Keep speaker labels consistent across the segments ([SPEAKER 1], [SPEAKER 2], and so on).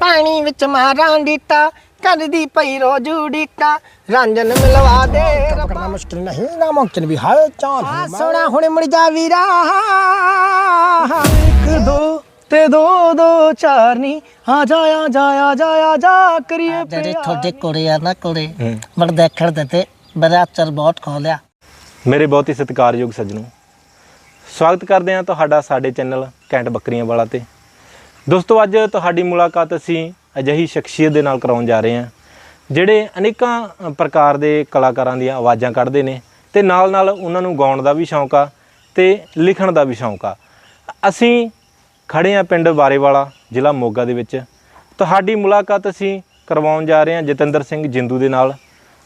[SPEAKER 1] ਪਾਣੀ ਵਿੱਚ ਮਾਰਾਂ ਡੀਟਾ ਕਰਦੀ ਪਈ ਰੋਜ਼ ਉਡੀਕਾ ਰਾਂਝਨ ਮਿਲਵਾ ਦੇ
[SPEAKER 2] ਕਰਨਾ ਮੁਸ਼ਕਿਲ ਨਹੀਂ ਨਾ ਮੁਮਕਿਨ ਵੀ ਹੈ ਚਾਲ
[SPEAKER 1] ਆ ਸੋਣਾ ਹੁਣ ਮੁੜ ਜਾ ਵੀਰਾ।
[SPEAKER 2] ਇੱਕ ਦੋ ਤੇ ਦੋ ਦੋ ਚਾਰ ਨੀ ਆ ਜਾ ਆ ਜਾ ਆ ਜਾ ਆ ਜਾ ਕਰੀਏ
[SPEAKER 3] ਜਿਹੜੇ ਤੁਹਾਡੇ ਕੁੜੇ ਆ ਨਾ ਕੁੜੇ ਬੜ ਦੇਖਣ ਦੇ ਤੇ ਮੇਰਾ ਅਚਰ ਬਹੁਤ ਖੋਲਿਆ
[SPEAKER 4] ਮੇਰੇ ਬਹੁਤ ਹੀ ਸਤਿਕਾਰਯੋਗ ਸੱਜਣੋ। ਸਵਾਗਤ ਕਰਦੇ ਹਾਂ ਤੁਹਾਡਾ ਸਾਡੇ ਚੈਨਲ ਕੈਂਟ ਬੱਕਰੀਆਂ ਵਾਲਾ ਤੇ। ਦੋਸਤੋ ਅੱਜ ਤੁਹਾਡੀ ਮੁਲਾਕਾਤ ਅਸੀਂ ਅਜਿਹੀ ਸ਼ਖਸੀਅਤ ਦੇ ਨਾਲ ਕਰਾਉਣ ਜਾ ਰਹੇ ਹਾਂ ਜਿਹੜੇ ਅਨੇਕਾਂ ਪ੍ਰਕਾਰ ਦੇ ਕਲਾਕਾਰਾਂ ਦੀਆਂ ਆਵਾਜ਼ਾਂ ਕੱਢਦੇ ਨੇ ਤੇ ਨਾਲ ਨਾਲ ਉਹਨਾਂ ਨੂੰ ਗਾਉਣ ਦਾ ਵੀ ਸ਼ੌਂਕ ਆ ਤੇ ਲਿਖਣ ਦਾ ਵੀ ਸ਼ੌਂਕ ਆ। ਅਸੀਂ ਖੜੇ ਹਾਂ ਪਿੰਡ ਬਾਰੇਵਾਲਾ ਜ਼ਿਲ੍ਹਾ ਮੋਗਾ ਦੇ ਵਿੱਚ। ਤੁਹਾਡੀ ਮੁਲਾਕਾਤ ਅਸੀਂ ਕਰਵਾਉਣ ਜਾ ਰਹੇ ਹਾਂ ਜਤਿੰਦਰ ਸਿੰਘ ਜਿੰਦੂ ਦੇ ਨਾਲ।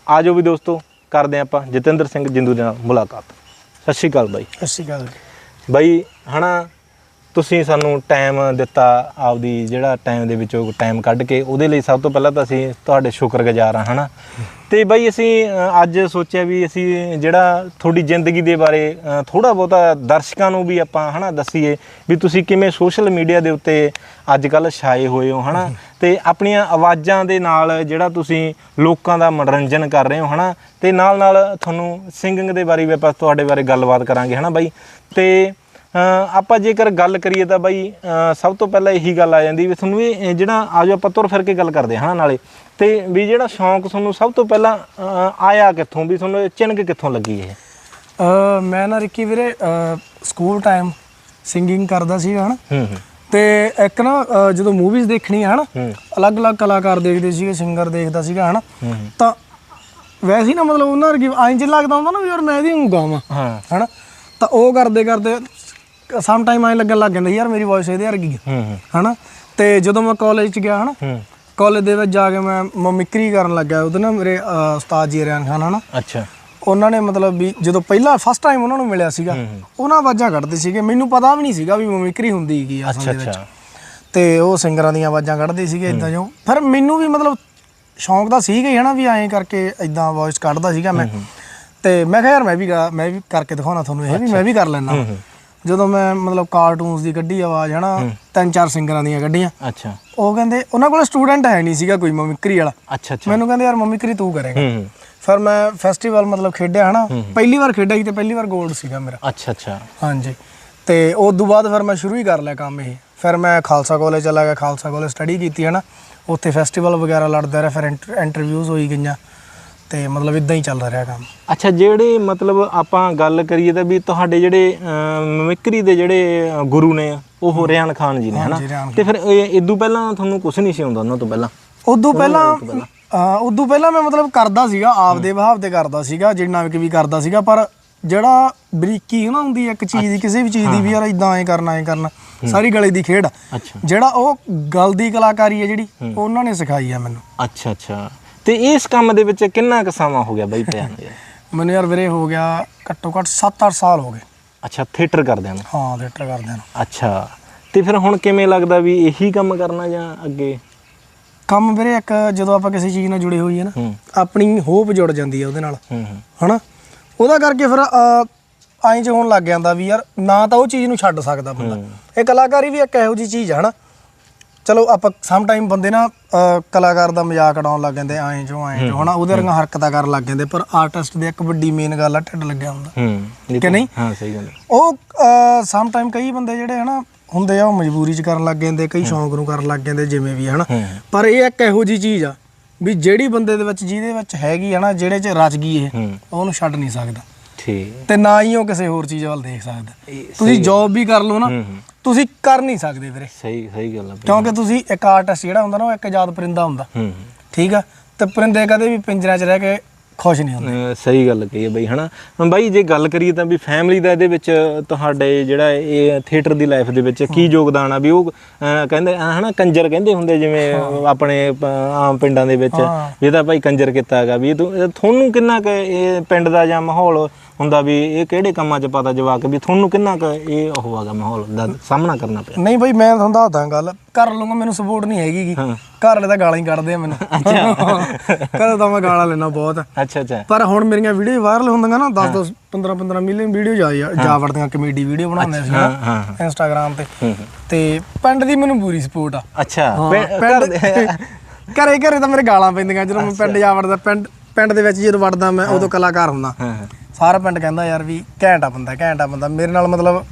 [SPEAKER 4] ਆਜੋ ਵੀ ਦੋਸਤੋ ਕਰਦੇ ਆਪਾਂ ਜਤਿੰਦਰ ਸਿੰਘ ਜਿੰਦੂ ਦੇ ਨਾਲ ਮੁਲਾਕਾਤ। ਸਤਿ ਸ਼੍ਰੀ ਅਕਾਲ ਬਾਈ।
[SPEAKER 2] ਅੱਛੀ ਗੱਲ
[SPEAKER 4] ਬਾਈ ਹਨਾ ਤੁਸੀਂ ਸਾਨੂੰ ਟਾਈਮ ਦਿੱਤਾ ਆਪਦੀ ਜਿਹੜਾ ਟਾਈਮ ਦੇ ਵਿੱਚੋਂ ਟਾਈਮ ਕੱਢ ਕੇ, ਉਹਦੇ ਲਈ ਸਭ ਤੋਂ ਪਹਿਲਾਂ ਤਾਂ ਅਸੀਂ ਤੁਹਾਡੇ ਸ਼ੁਕਰਗੁਜ਼ਾਰ ਹਾਂ, ਹਨਾ? ਤੇ ਬਈ ਅਸੀਂ ਅੱਜ ਸੋਚਿਆ ਵੀ ਅਸੀਂ ਜਿਹੜਾ ਤੁਹਾਡੀ ਜ਼ਿੰਦਗੀ ਦੇ ਬਾਰੇ ਥੋੜਾ ਬਹੁਤਾ ਦਰਸ਼ਕਾਂ ਨੂੰ ਵੀ ਆਪਾਂ, ਹਨਾ, ਦੱਸੀਏ ਵੀ ਤੁਸੀਂ ਕਿਵੇਂ ਸੋਸ਼ਲ ਮੀਡੀਆ ਦੇ ਉੱਤੇ ਅੱਜ ਕੱਲ ਛਾਏ ਹੋਏ ਹੋ, ਹਨਾ? ਤੇ ਆਪਣੀਆਂ ਆਵਾਜ਼ਾਂ ਦੇ ਨਾਲ ਜਿਹੜਾ ਤੁਸੀਂ ਲੋਕਾਂ ਦਾ ਮਨੋਰੰਜਨ ਕਰ ਰਹੇ ਹੋ, ਹਨਾ? ਤੇ ਨਾਲ ਨਾਲ ਤੁਹਾਨੂੰ ਸਿੰਗਿੰਗ ਦੇ ਬਾਰੇ ਵੀ ਆਪਾਂ ਤੁਹਾਡੇ ਬਾਰੇ ਗੱਲਬਾਤ ਕਰਾਂਗੇ, ਹਨਾ ਬਾਈ? ਤੇ ਆਪਾਂ ਜੇਕਰ ਗੱਲ ਕਰੀਏ ਤਾਂ ਬਾਈ ਸਭ ਤੋਂ ਪਹਿਲਾਂ ਇਹੀ ਗੱਲ ਆ ਜਾਂਦੀ ਵੀ ਤੁਹਾਨੂੰ ਇਹ ਇਹ ਜਿਹੜਾ ਆਜੋ ਆਪਾਂ ਤੁਰ ਫਿਰ ਕੇ ਗੱਲ ਕਰਦੇ ਹਾਂ ਨਾਲੇ। ਤੇ ਵੀ ਜਿਹੜਾ ਸ਼ੌਂਕ ਤੁਹਾਨੂੰ ਸਭ ਤੋਂ ਪਹਿਲਾਂ ਆਇਆ ਕਿੱਥੋਂ? ਵੀ ਤੁਹਾਨੂੰ ਇਹ ਚਿਣਕ ਕਿੱਥੋਂ ਲੱਗੀ ਇਹ?
[SPEAKER 2] ਮੈਂ ਨਾ ਰਿੱਕੀ ਵੀਰੇ ਸਕੂਲ ਟਾਈਮ ਸਿੰਗਿੰਗ ਕਰਦਾ ਸੀ ਹਨਾ। ਤੇ ਇੱਕ ਨਾ ਜਦੋਂ ਮੂਵੀਜ਼ ਦੇਖਣੀ ਹਨਾ। ਅਲੱਗ-ਅਲੱਗ ਕਲਾਕਾਰ ਦੇਖਦੇ ਸੀਗੇ ਸਿੰਗਰ ਦੇਖਦਾ ਸੀਗਾ ਹਨਾ। ਤਾਂ ਵੈਸੇ ਹੀ ਨਾ ਮਤਲਬ ਉਹਨਾਂ ਵਰਗੀ ਜਿਹਾ ਲੱਗਦਾ ਹੁੰਦਾ ਨਾ ਵੀ ਯਾਰ ਮੈਂ ਇਹਦੀ ਨੂੰ ਗਾਵਾਂ।
[SPEAKER 4] ਹਾਂ।
[SPEAKER 2] ਹਨਾ? ਤਾਂ ਉਹ ਕਰਦੇ ਕਰਦੇ ਸਮ ਟਾਈਮ ਐਂ ਲੱਗਣ ਲੱਗ ਜਾਂਦਾ ਯਾਰ ਮੇਰੀ ਵੌਇਸ ਇਹਦੇ ਵਰਗੀ
[SPEAKER 4] ਹੂੰ
[SPEAKER 2] ਹਨਾ? ਤੇ ਜਦੋਂ ਮੈਂ ਕਾਲਜ ਚ ਗਿਆ ਹਨਾ? ਕਾਲਜ ਦੇ ਵਿੱਚ ਜਾ ਕੇ ਮੈਂ ਮਮਿਕਰੀ ਕਰਨ ਲੱਗਾ ਉਹਦੇ ਨਾਲ ਮੇਰੇ ਉਸਤਾਦ ਜੀ ਰਿਆਨ ਖਾਨ ਹਨਾ?
[SPEAKER 4] ਅੱਛਾ।
[SPEAKER 2] ਉਹਨਾਂ ਨੇ ਮਤਲਬ ਵੀ ਜਦੋਂ ਪਹਿਲਾਂ ਫਸਟ ਟਾਈਮ ਉਹਨਾਂ ਨੂੰ ਮਿਲਿਆ ਸੀਗਾ ਉਹਨਾਂ ਆਵਾਜ਼ਾਂ ਕੱਢਦੇ ਸੀਗੇ। ਮੈਨੂੰ ਪਤਾ ਵੀ ਨਹੀਂ ਸੀਗਾ ਵੀ ਮਮਿਕਰੀ ਹੁੰਦੀ ਕੀ ਆ ਅਸਲ
[SPEAKER 4] ਅੱਛਾ
[SPEAKER 2] ਦੇ ਵਿੱਚ।
[SPEAKER 4] ਅੱਛਾ
[SPEAKER 2] ਤੇ ਉਹ ਸਿੰਗਰਾਂ ਦੀਆਂ ਆਵਾਜ਼ਾਂ ਕੱਢਦੇ ਸੀਗੇ ਇਦਾਂ ਜੋ ਫਿਰ ਮੈਨੂੰ ਵੀ ਮਤਲਬ ਸ਼ੌਂਕ ਤਾਂ ਸੀਗਾ ਹੀ ਹਨਾ ਵੀ ਐਂ ਕਰਕੇ ਇਦਾਂ ਵੌਇਸ ਕੱਢਦਾ ਸੀਗਾ ਮੈਂ। ਤੇ ਮੈਂ ਕਿਹਾ ਯਾਰ ਮੈਂ ਵੀ ਮੈਂ ਵੀ ਕਰਕੇ ਦਿਖਾਉਣਾ ਤੁਹਾਨੂੰ ਇਹ ਵੀ ਮੈਂ ਵੀ ਕਰ ਲੈਣਾ ਜਦੋਂ ਮੈਂ ਮਤਲਬ ਕਾਰਟੂਨਸ ਦੀ ਕੱਢੀ ਆਵਾਜ਼ ਹਨਾ ਤਿੰਨ ਚਾਰ ਸਿੰਗਰਾਂ ਦੀਆਂ ਕੱਢੀਆਂ।
[SPEAKER 4] ਅੱਛਾ।
[SPEAKER 2] ਉਹ ਕਹਿੰਦੇ ਉਹਨਾਂ ਕੋਲ ਸਟੂਡੈਂਟ ਹੈ ਨਹੀਂ ਸੀਗਾ ਕੋਈ ਮਮਿਕਰੀ ਵਾਲਾ।
[SPEAKER 4] ਅੱਛਾ ਅੱਛਾ।
[SPEAKER 2] ਮੈਨੂੰ ਕਹਿੰਦੇ ਯਾਰ ਮਮਿਕਰੀ ਤੂੰ ਕਰੇਗਾ। ਫਿਰ ਮੈਂ ਫੈਸਟੀਵਲ ਮਤਲਬ ਖੇਡਿਆ ਹਨਾ। ਪਹਿਲੀ ਵਾਰ ਖੇਡਿਆ ਸੀ ਤੇ ਪਹਿਲੀ ਵਾਰ 골ਡ ਸੀਗਾ ਮੇਰਾ।
[SPEAKER 4] ਅੱਛਾ ਅੱਛਾ।
[SPEAKER 2] ਹਾਂਜੀ। ਤੇ ਉਸ ਤੋਂ ਬਾਅਦ ਫਿਰ ਮੈਂ ਸ਼ੁਰੂ ਹੀ ਕਰ ਲਿਆ ਕੰਮ ਇਹ। ਫਿਰ ਮੈਂ ਖਾਲਸਾ ਕਾਲਜ ਚਲਾ ਗਿਆ ਖਾਲਸਾ ਕਾਲਜ ਸਟੱਡੀ ਕੀਤੀ ਹੈ ਨਾ ਉੱਥੇ ਫੈਸਟੀਵਲ ਵਗੈਰਾ ਲੜਦਾ ਰਿਹਾ ਫਿਰ ਇੰਟਰਵਿਊਜ਼ ਹੋਈ ਗਈਆਂ। ਤੇ ਮਤਲਬ ਇਦਾਂ ਹੀ ਚੱਲਦਾ ਰਿਹਾ ਕੰਮ।
[SPEAKER 4] ਅੱਛਾ ਜਿਹੜੇ ਮਤਲਬ ਆਪਾਂ ਗੱਲ ਕਰੀਏ ਤਾਂ ਵੀ ਤੁਹਾਡੇ ਜਿਹੜੇ ਮਿਮਿਕਰੀ ਦੇ ਜਿਹੜੇ ਗੁਰੂ ਨੇ ਉਹ ਰਿਆਨ ਖਾਨ ਜੀ ਨੇ ਹਨਾ? ਤੇ ਫਿਰ ਇਦੋਂ ਪਹਿਲਾਂ ਤੁਹਾਨੂੰ ਕੁਝ ਨਹੀਂ ਸੀ ਆਉਂਦਾ ਉਹਨਾਂ ਤੋਂ ਪਹਿਲਾਂ?
[SPEAKER 2] ਉਦੋਂ ਪਹਿਲਾਂ ਉਦੋਂ ਪਹਿਲਾਂ। ਮੈਂ ਮਤਲਬ ਕਰਦਾ ਸੀਗਾ ਆਪਦੇ ਵਹਾਵ ਤੇ ਕਰਦਾ ਸੀਗਾ ਜਿੰਨਾ ਵੀ ਕਰਦਾ ਸੀਗਾ ਪਰ ਜਿਹੜਾ ਬਰੀਕੀ ਹੈ ਨਾ ਹੁੰਦੀ ਇੱਕ ਚੀਜ਼ ਦੀ ਕਿਸੇ ਵੀ ਚੀਜ਼ ਦੀ ਵੀ ਯਾਰ ਇਦਾਂ ਐ ਕਰਨਾ ਐ ਕਰਨਾ ਸਾਰੀ ਗਲੇ ਦੀ ਖੇਡ। ਜਿਹੜਾ ਉਹ ਗਲ ਦੀ ਕਲਾਕਾਰੀ ਹੈ ਜਿਹੜੀ ਉਹਨਾਂ ਨੇ ਸਿਖਾਈ ਆ ਮੈਨੂੰ।
[SPEAKER 4] ਅੱਛਾ ਅੱਛਾ। ਤੇ ਇਸ ਕੰਮ ਦੇ ਵਿੱਚ ਕਿੰਨਾ ਕੁ ਸਮਾਂ ਹੋ ਗਿਆ ਬਾਈ ਪਿਆ ਨੂੰ ਯਾਰ?
[SPEAKER 2] ਮੈਨੂੰ ਯਾਰ ਵੀਰੇ ਹੋ ਗਿਆ ਘੱਟੋ ਘੱਟ 7-8 ਸਾਲ ਹੋ ਗਏ।
[SPEAKER 4] ਅੱਛਾ ਥੀਏਟਰ ਕਰਦਿਆਂ ਨੂੰ?
[SPEAKER 2] ਹਾਂ ਥੀਏਟਰ ਕਰਦਿਆਂ ਨੂੰ।
[SPEAKER 4] ਅੱਛਾ ਤੇ ਫਿਰ ਹੁਣ ਕਿਵੇਂ ਲੱਗਦਾ ਵੀ ਇਹੀ ਕੰਮ ਕਰਨਾ ਜਾਂ ਅੱਗੇ?
[SPEAKER 2] ਕੰਮ ਵੀਰੇ ਇੱਕ ਜਦੋਂ ਆਪਾਂ ਕਿਸੇ ਚੀਜ਼ ਨਾਲ ਜੁੜੇ ਹੋਈਏ ਨਾ
[SPEAKER 4] ਹੂੰ।
[SPEAKER 2] ਆਪਣੀ ਹੋਪ ਜੁੜ ਜਾਂਦੀ ਹੈ ਉਹਦੇ ਨਾਲ।
[SPEAKER 4] ਹੂੰ ਹੂੰ।
[SPEAKER 2] ਹਨਾ? ਉਹਦਾ ਕਰਕੇ ਫਿਰ ਐਂ ਚ ਹੋਣ ਲੱਗ ਜਾਂਦਾ ਵੀ ਯਾਰ ਨਾ ਤਾਂ ਉਹ ਚੀਜ਼ ਨੂੰ ਛੱਡ ਸਕਦਾ ਬੰਦਾ। ਇਹ ਕਲਾਕਾਰੀ ਵੀ ਇੱਕ ਇਹੋ ਜੀ ਚੀਜ਼ ਹੈ ਹਨਾ? ਚਲੋ ਆਪਾਂ ਸਮ ਟਾਈਮ ਬੰਦੇ ਨਾ ਅਹ, ਕਲਾਕਾਰ ਦਾ ਮਜ਼ਾਕ ਉਡਾਉਣ ਲੱਗ ਜਾਂਦੇ ਐਂ ਜੋ ਐਂ ਜੋ ਹਨਾ? ਉਹਦੇ ਰੰਗਾ ਹਰਕਤਾਂ ਕਰਨ ਲੱਗ ਜਾਂਦੇ ਪਰ ਆਰਟਿਸਟ ਦੀ ਇੱਕ ਵੱਡੀ ਮੇਨ ਗੱਲ ਆ ਢਿੱਡ ਲੱਗਿਆ ਹੁੰਦਾ।
[SPEAKER 4] ਹੂੰ ਇਹ
[SPEAKER 2] ਕਿ
[SPEAKER 4] ਤਾਂ-
[SPEAKER 2] ਨਹੀਂ?
[SPEAKER 4] ਹਾਂ ਸਹੀ ਗੱਲ ਹੈ।
[SPEAKER 2] ਉਹ ਸਮ ਟਾਈਮ ਕਈ ਬੰਦੇ ਜਿਹੜੇ ਹਨਾ ਹੁੰਦੇ ਆ ਉਹ ਮਜਬੂਰੀ 'ਚ ਕਰਨ ਲੱਗ ਜਾਂਦੇ ਕਈ ਸ਼ੌਂਕ ਨੂੰ ਕਰਨ ਲੱਗ ਜਾਂਦੇ ਜਿਵੇਂ ਵੀ ਹਨਾ?
[SPEAKER 4] ਹੂੰ।
[SPEAKER 2] ਪਰ ਇਹ ਇੱਕ ਇਹੋ ਜੀ ਚੀਜ਼ ਆ ਵੀ ਜਿਹੜੀ ਬੰਦੇ ਦੇ ਵਿੱਚ ਜਿਹਦੇ ਵਿੱਚ ਹੈਗੀ ਆ ਨਾ ਜਿਹੜੇ 'ਚ ਰਚ ਗਈ ਇਹ
[SPEAKER 4] ਹੂੰ।
[SPEAKER 2] ਉਹਨੂੰ ਛੱਡ ਨਹੀਂ ਸਕਦਾ।
[SPEAKER 4] ਠੀਕ।
[SPEAKER 2] ਤੇ ਨਾ ਹੀ ਉਹ ਕਿਸੇ ਹੋਰ ਚੀਜ਼ ਵੱਲ ਦੇਖ ਸਕਦਾ।
[SPEAKER 4] ਇਹ
[SPEAKER 2] ਤੁਸੀਂ ਜੌਬ ਵੀ ਕਰ ਲਓ ਨਾ।
[SPEAKER 4] ਹੂੰ ਹੂੰ।
[SPEAKER 2] ਤੁਸੀਂ ਕਰ ਨਹੀਂ ਸਕਦੇ ਵੀਰੇ।
[SPEAKER 4] ਸਹੀ ਸਹੀ ਗੱਲ ਹੈ ਬਈ।
[SPEAKER 2] ਕਿਉਂਕਿ ਤੁਸੀਂ ਇੱਕ ਆਰਟਿਸਟ ਜਿਹੜਾ ਹੁੰਦਾ ਨਾ ਉਹ ਇੱਕ ਆਜ਼ਾਦ ਪਰਿੰਦਾ ਹੁੰਦਾ।
[SPEAKER 4] ਹੂੰ
[SPEAKER 2] ਠੀਕ ਆ? ਤੇ ਪਰਿੰਦੇ ਕਦੇ ਵੀ ਪਿੰਜਰਿਆਂ 'ਚ ਰਹਿ ਕੇ ਖੁਸ਼ ਨਹੀਂ ਹੁੰਦੇ।
[SPEAKER 4] ਅਹ ਸਹੀ ਗੱਲ ਕਹੀ ਹੈ ਬਈ ਹਨਾ? ਹੁਣ ਬਾਈ ਜੇ ਗੱਲ ਕਰੀਏ ਤਾਂ ਵੀ ਫੈਮਿਲੀ ਦਾ ਇਹਦੇ ਵਿੱਚ ਤੁਹਾਡੇ ਜਿਹੜਾ ਇਹ ਥੀਏਟਰ ਦੀ ਲਾਈਫ ਦੇ ਵਿੱਚ ਕੀ ਯੋਗਦਾਨ ਆ? ਵੀ ਉਹ ਅਹ ਕਹਿੰਦੇ ਅਹ ਹਨਾ ਕੰਜਰ ਕਹਿੰਦੇ ਹੁੰਦੇ ਜਿਵੇਂ ਆਪਣੇ ਆਮ ਪਿੰਡਾਂ ਦੇ ਵਿੱਚ।
[SPEAKER 2] ਹਾਂ।
[SPEAKER 4] ਵੀ ਇਹਦਾ ਭਾਈ ਕੰਜਰ ਕੀਤਾ ਹੈਗਾ। ਵੀ ਇਹ ਤੋਂ- ਇਹ ਤੁਹਾਨੂੰ ਕਿੰਨਾ ਕੁ ਇਹ ਪਿੰਡ ਦਾ ਜਾਂ ਮਾਹੌਲ ਹੁੰਦਾ ਵੀ ਇਹ ਕਿਹੜੇ ਕੰਮਾਂ 'ਚ ਪਤਾ ਜਵਾਕ ਵੀ ਤੁਹਾਨੂੰ ਕਿੰਨਾ ਕੁ ਇਹ ਉਹ ਹੈਗਾ ਮਾਹੌਲ ਦਾ ਸਾਹਮਣਾ ਕਰਨਾ ਪਿਆ।
[SPEAKER 2] ਨਹੀਂ ਬਈ ਮੈਂ ਤੁਹਾਨੂੰ ਦੱਸਦਾ ਗੱਲ। ਘਰ ਲੂੰਗਾ ਮੈਨੂੰ ਸਪੋਰਟ ਨਹੀਂ ਹੈਗੀ ਗੀ। ਘਰ ਵਾਲੇ ਤਾਂ ਗਾਲਾਂ ਹੀ ਕੱਢਦੇ ਆ ਮੈਨੂੰ। ਘਰ ਤਾਂ ਮੈਂ ਗਾਲਾਂ ਲੈਣਾ ਬਹੁਤ।
[SPEAKER 4] ਅੱਛਾ ਅੱਛਾ।
[SPEAKER 2] ਪਰ ਹੁਣ ਮੇਰੀਆਂ ਵੀਡੀਓ ਵਾਇਰਲ ਹੁੰਦੀਆਂ ਨਾ 10 10 15 15 ਮਿਲੀਅਨ ਵੀਡੀਓ ਜਾ ਜਾ ਵੜਦੀਆਂ ਕਮੇਡੀ ਵੀਡੀਓ ਬਣਾਉਂਦੇ ਸੀ
[SPEAKER 4] ਹਾਂ,
[SPEAKER 2] ਨਾ ਇੰਸਟਾਗ੍ਰam ਤੇ। ਤੇ ਪਿੰਡ ਦੀ ਮੈਨੂੰ ਪੂਰੀ ਸਪੋਰਟ ਆ।
[SPEAKER 4] ਅੱਛਾ
[SPEAKER 2] ਪਿੰਡ
[SPEAKER 4] ਘਰ
[SPEAKER 2] ਘਰੇ ਤਾਂ ਮੇਰੇ ਗਾਲਾਂ ਪੈਂਦੀਆਂ ਜਦੋਂ ਮੈਂ ਪਿੰਡ ਜਾ ਵੜਦਾ ਪਿੰਡ ਪਿੰਡ ਦੇ ਵਿੱਚ ਜਦੋਂ ਵੜਦਾ ਮੈਂ ਉਦੋਂ ਕਲਾਕਾਰ ਹੁੰਦਾ। ਸਾਰਾ ਪਿੰਡ ਕਹਿੰਦਾ ਯਾਰ ਵੀ ਘੈਂਟਾ ਬੰਦਾ ਘੈਂਟਾ ਬੰਦਾ। ਮੇਰੇ ਨਾਲ ਮਤਲਬ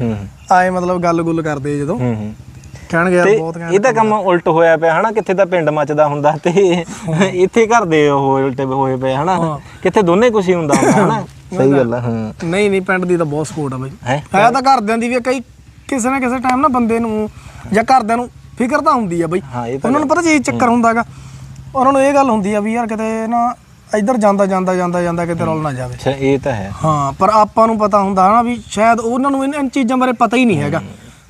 [SPEAKER 4] ਹੂੰ।
[SPEAKER 2] ਆਏ ਮਤਲਬ ਗੱਲ ਗੁੱਲ ਕਰਦੇ ਜਦੋਂ।
[SPEAKER 4] ਹੂੰ ਹੂੰ।
[SPEAKER 2] ਕਹਿਣਗੇ ਯਾਰ ਬਹੁਤ ਘੈਂਟ
[SPEAKER 4] ਇਹ ਤਾਂ ਕੰਮ ਉਲਟ ਹੋਇਆ ਪਿਆ ਹਨਾ? ਕਿੱਥੇ ਤਾਂ ਪਿੰਡ ਮੱਚਦਾ ਹੁੰਦਾ ਤੇ ਇੱਥੇ ਘਰ ਦੇ ਉਹ ਉਲਟੇ ਹੋਏ ਪਏ ਹਨਾ? ਕਿੱਥੇ ਦੋਨੇ ਹੀ ਹੁੰਦਾ ਹੁੰਦਾ ਹਨਾ? ਸਹੀ ਗੱਲ ਆ ਹਾਂ।
[SPEAKER 2] ਨਹੀਂ ਨਹੀਂ ਪਿੰਡ ਦੀ ਤਾਂ ਬਹੁਤ ਸਪੋਰਟ ਆ ਬਾਈ।
[SPEAKER 4] ਹੈ?
[SPEAKER 2] ਤਾਂ ਘਰਦਿਆਂ ਦੀ ਵੀ ਕਈ ਕਿਸੇ ਨਾ ਕਿਸੇ ਟਾਈਮ ਨਾ ਬੰਦੇ ਨੂੰ ਜਾਂ ਘਰਦਿਆਂ ਨੂੰ ਫਿਕਰ ਤਾਂ ਹੁੰਦੀ ਆ ਬਈ। ਉਹਨਾਂ ਨੂੰ ਪਤਾ ਕੀ ਚੱਕਰ ਹੁੰਦਾਗਾ ਉਹਨਾਂ ਨੂੰ ਇਹ ਗੱਲ ਹੁੰਦੀ ਆ ਵੀ ਯਾਰ ਕਿਤੇ ਨਾ ਇੱਧਰ ਜਾਂਦਾ ਜਾਂਦਾ ਜਾਂਦਾ ਜਾਂਦਾ ਕਿਤੇ ਰੁਲ ਨਾ ਜਾਵੇ।
[SPEAKER 4] ਅੱਛਾ ਇਹ ਤਾਂ ਹੈ।
[SPEAKER 2] ਹਾਂ ਪਰ ਆਪਾਂ ਨੂੰ ਪਤਾ ਹੁੰਦਾ ਨਾ ਵੀ ਸ਼ਾਇਦ ਉਹਨਾਂ ਨੂੰ ਇਹਨਾਂ ਚੀਜ਼ਾਂ ਬਾਰੇ ਪਤਾ ਹੀ ਨਹੀਂ ਹੈਗਾ।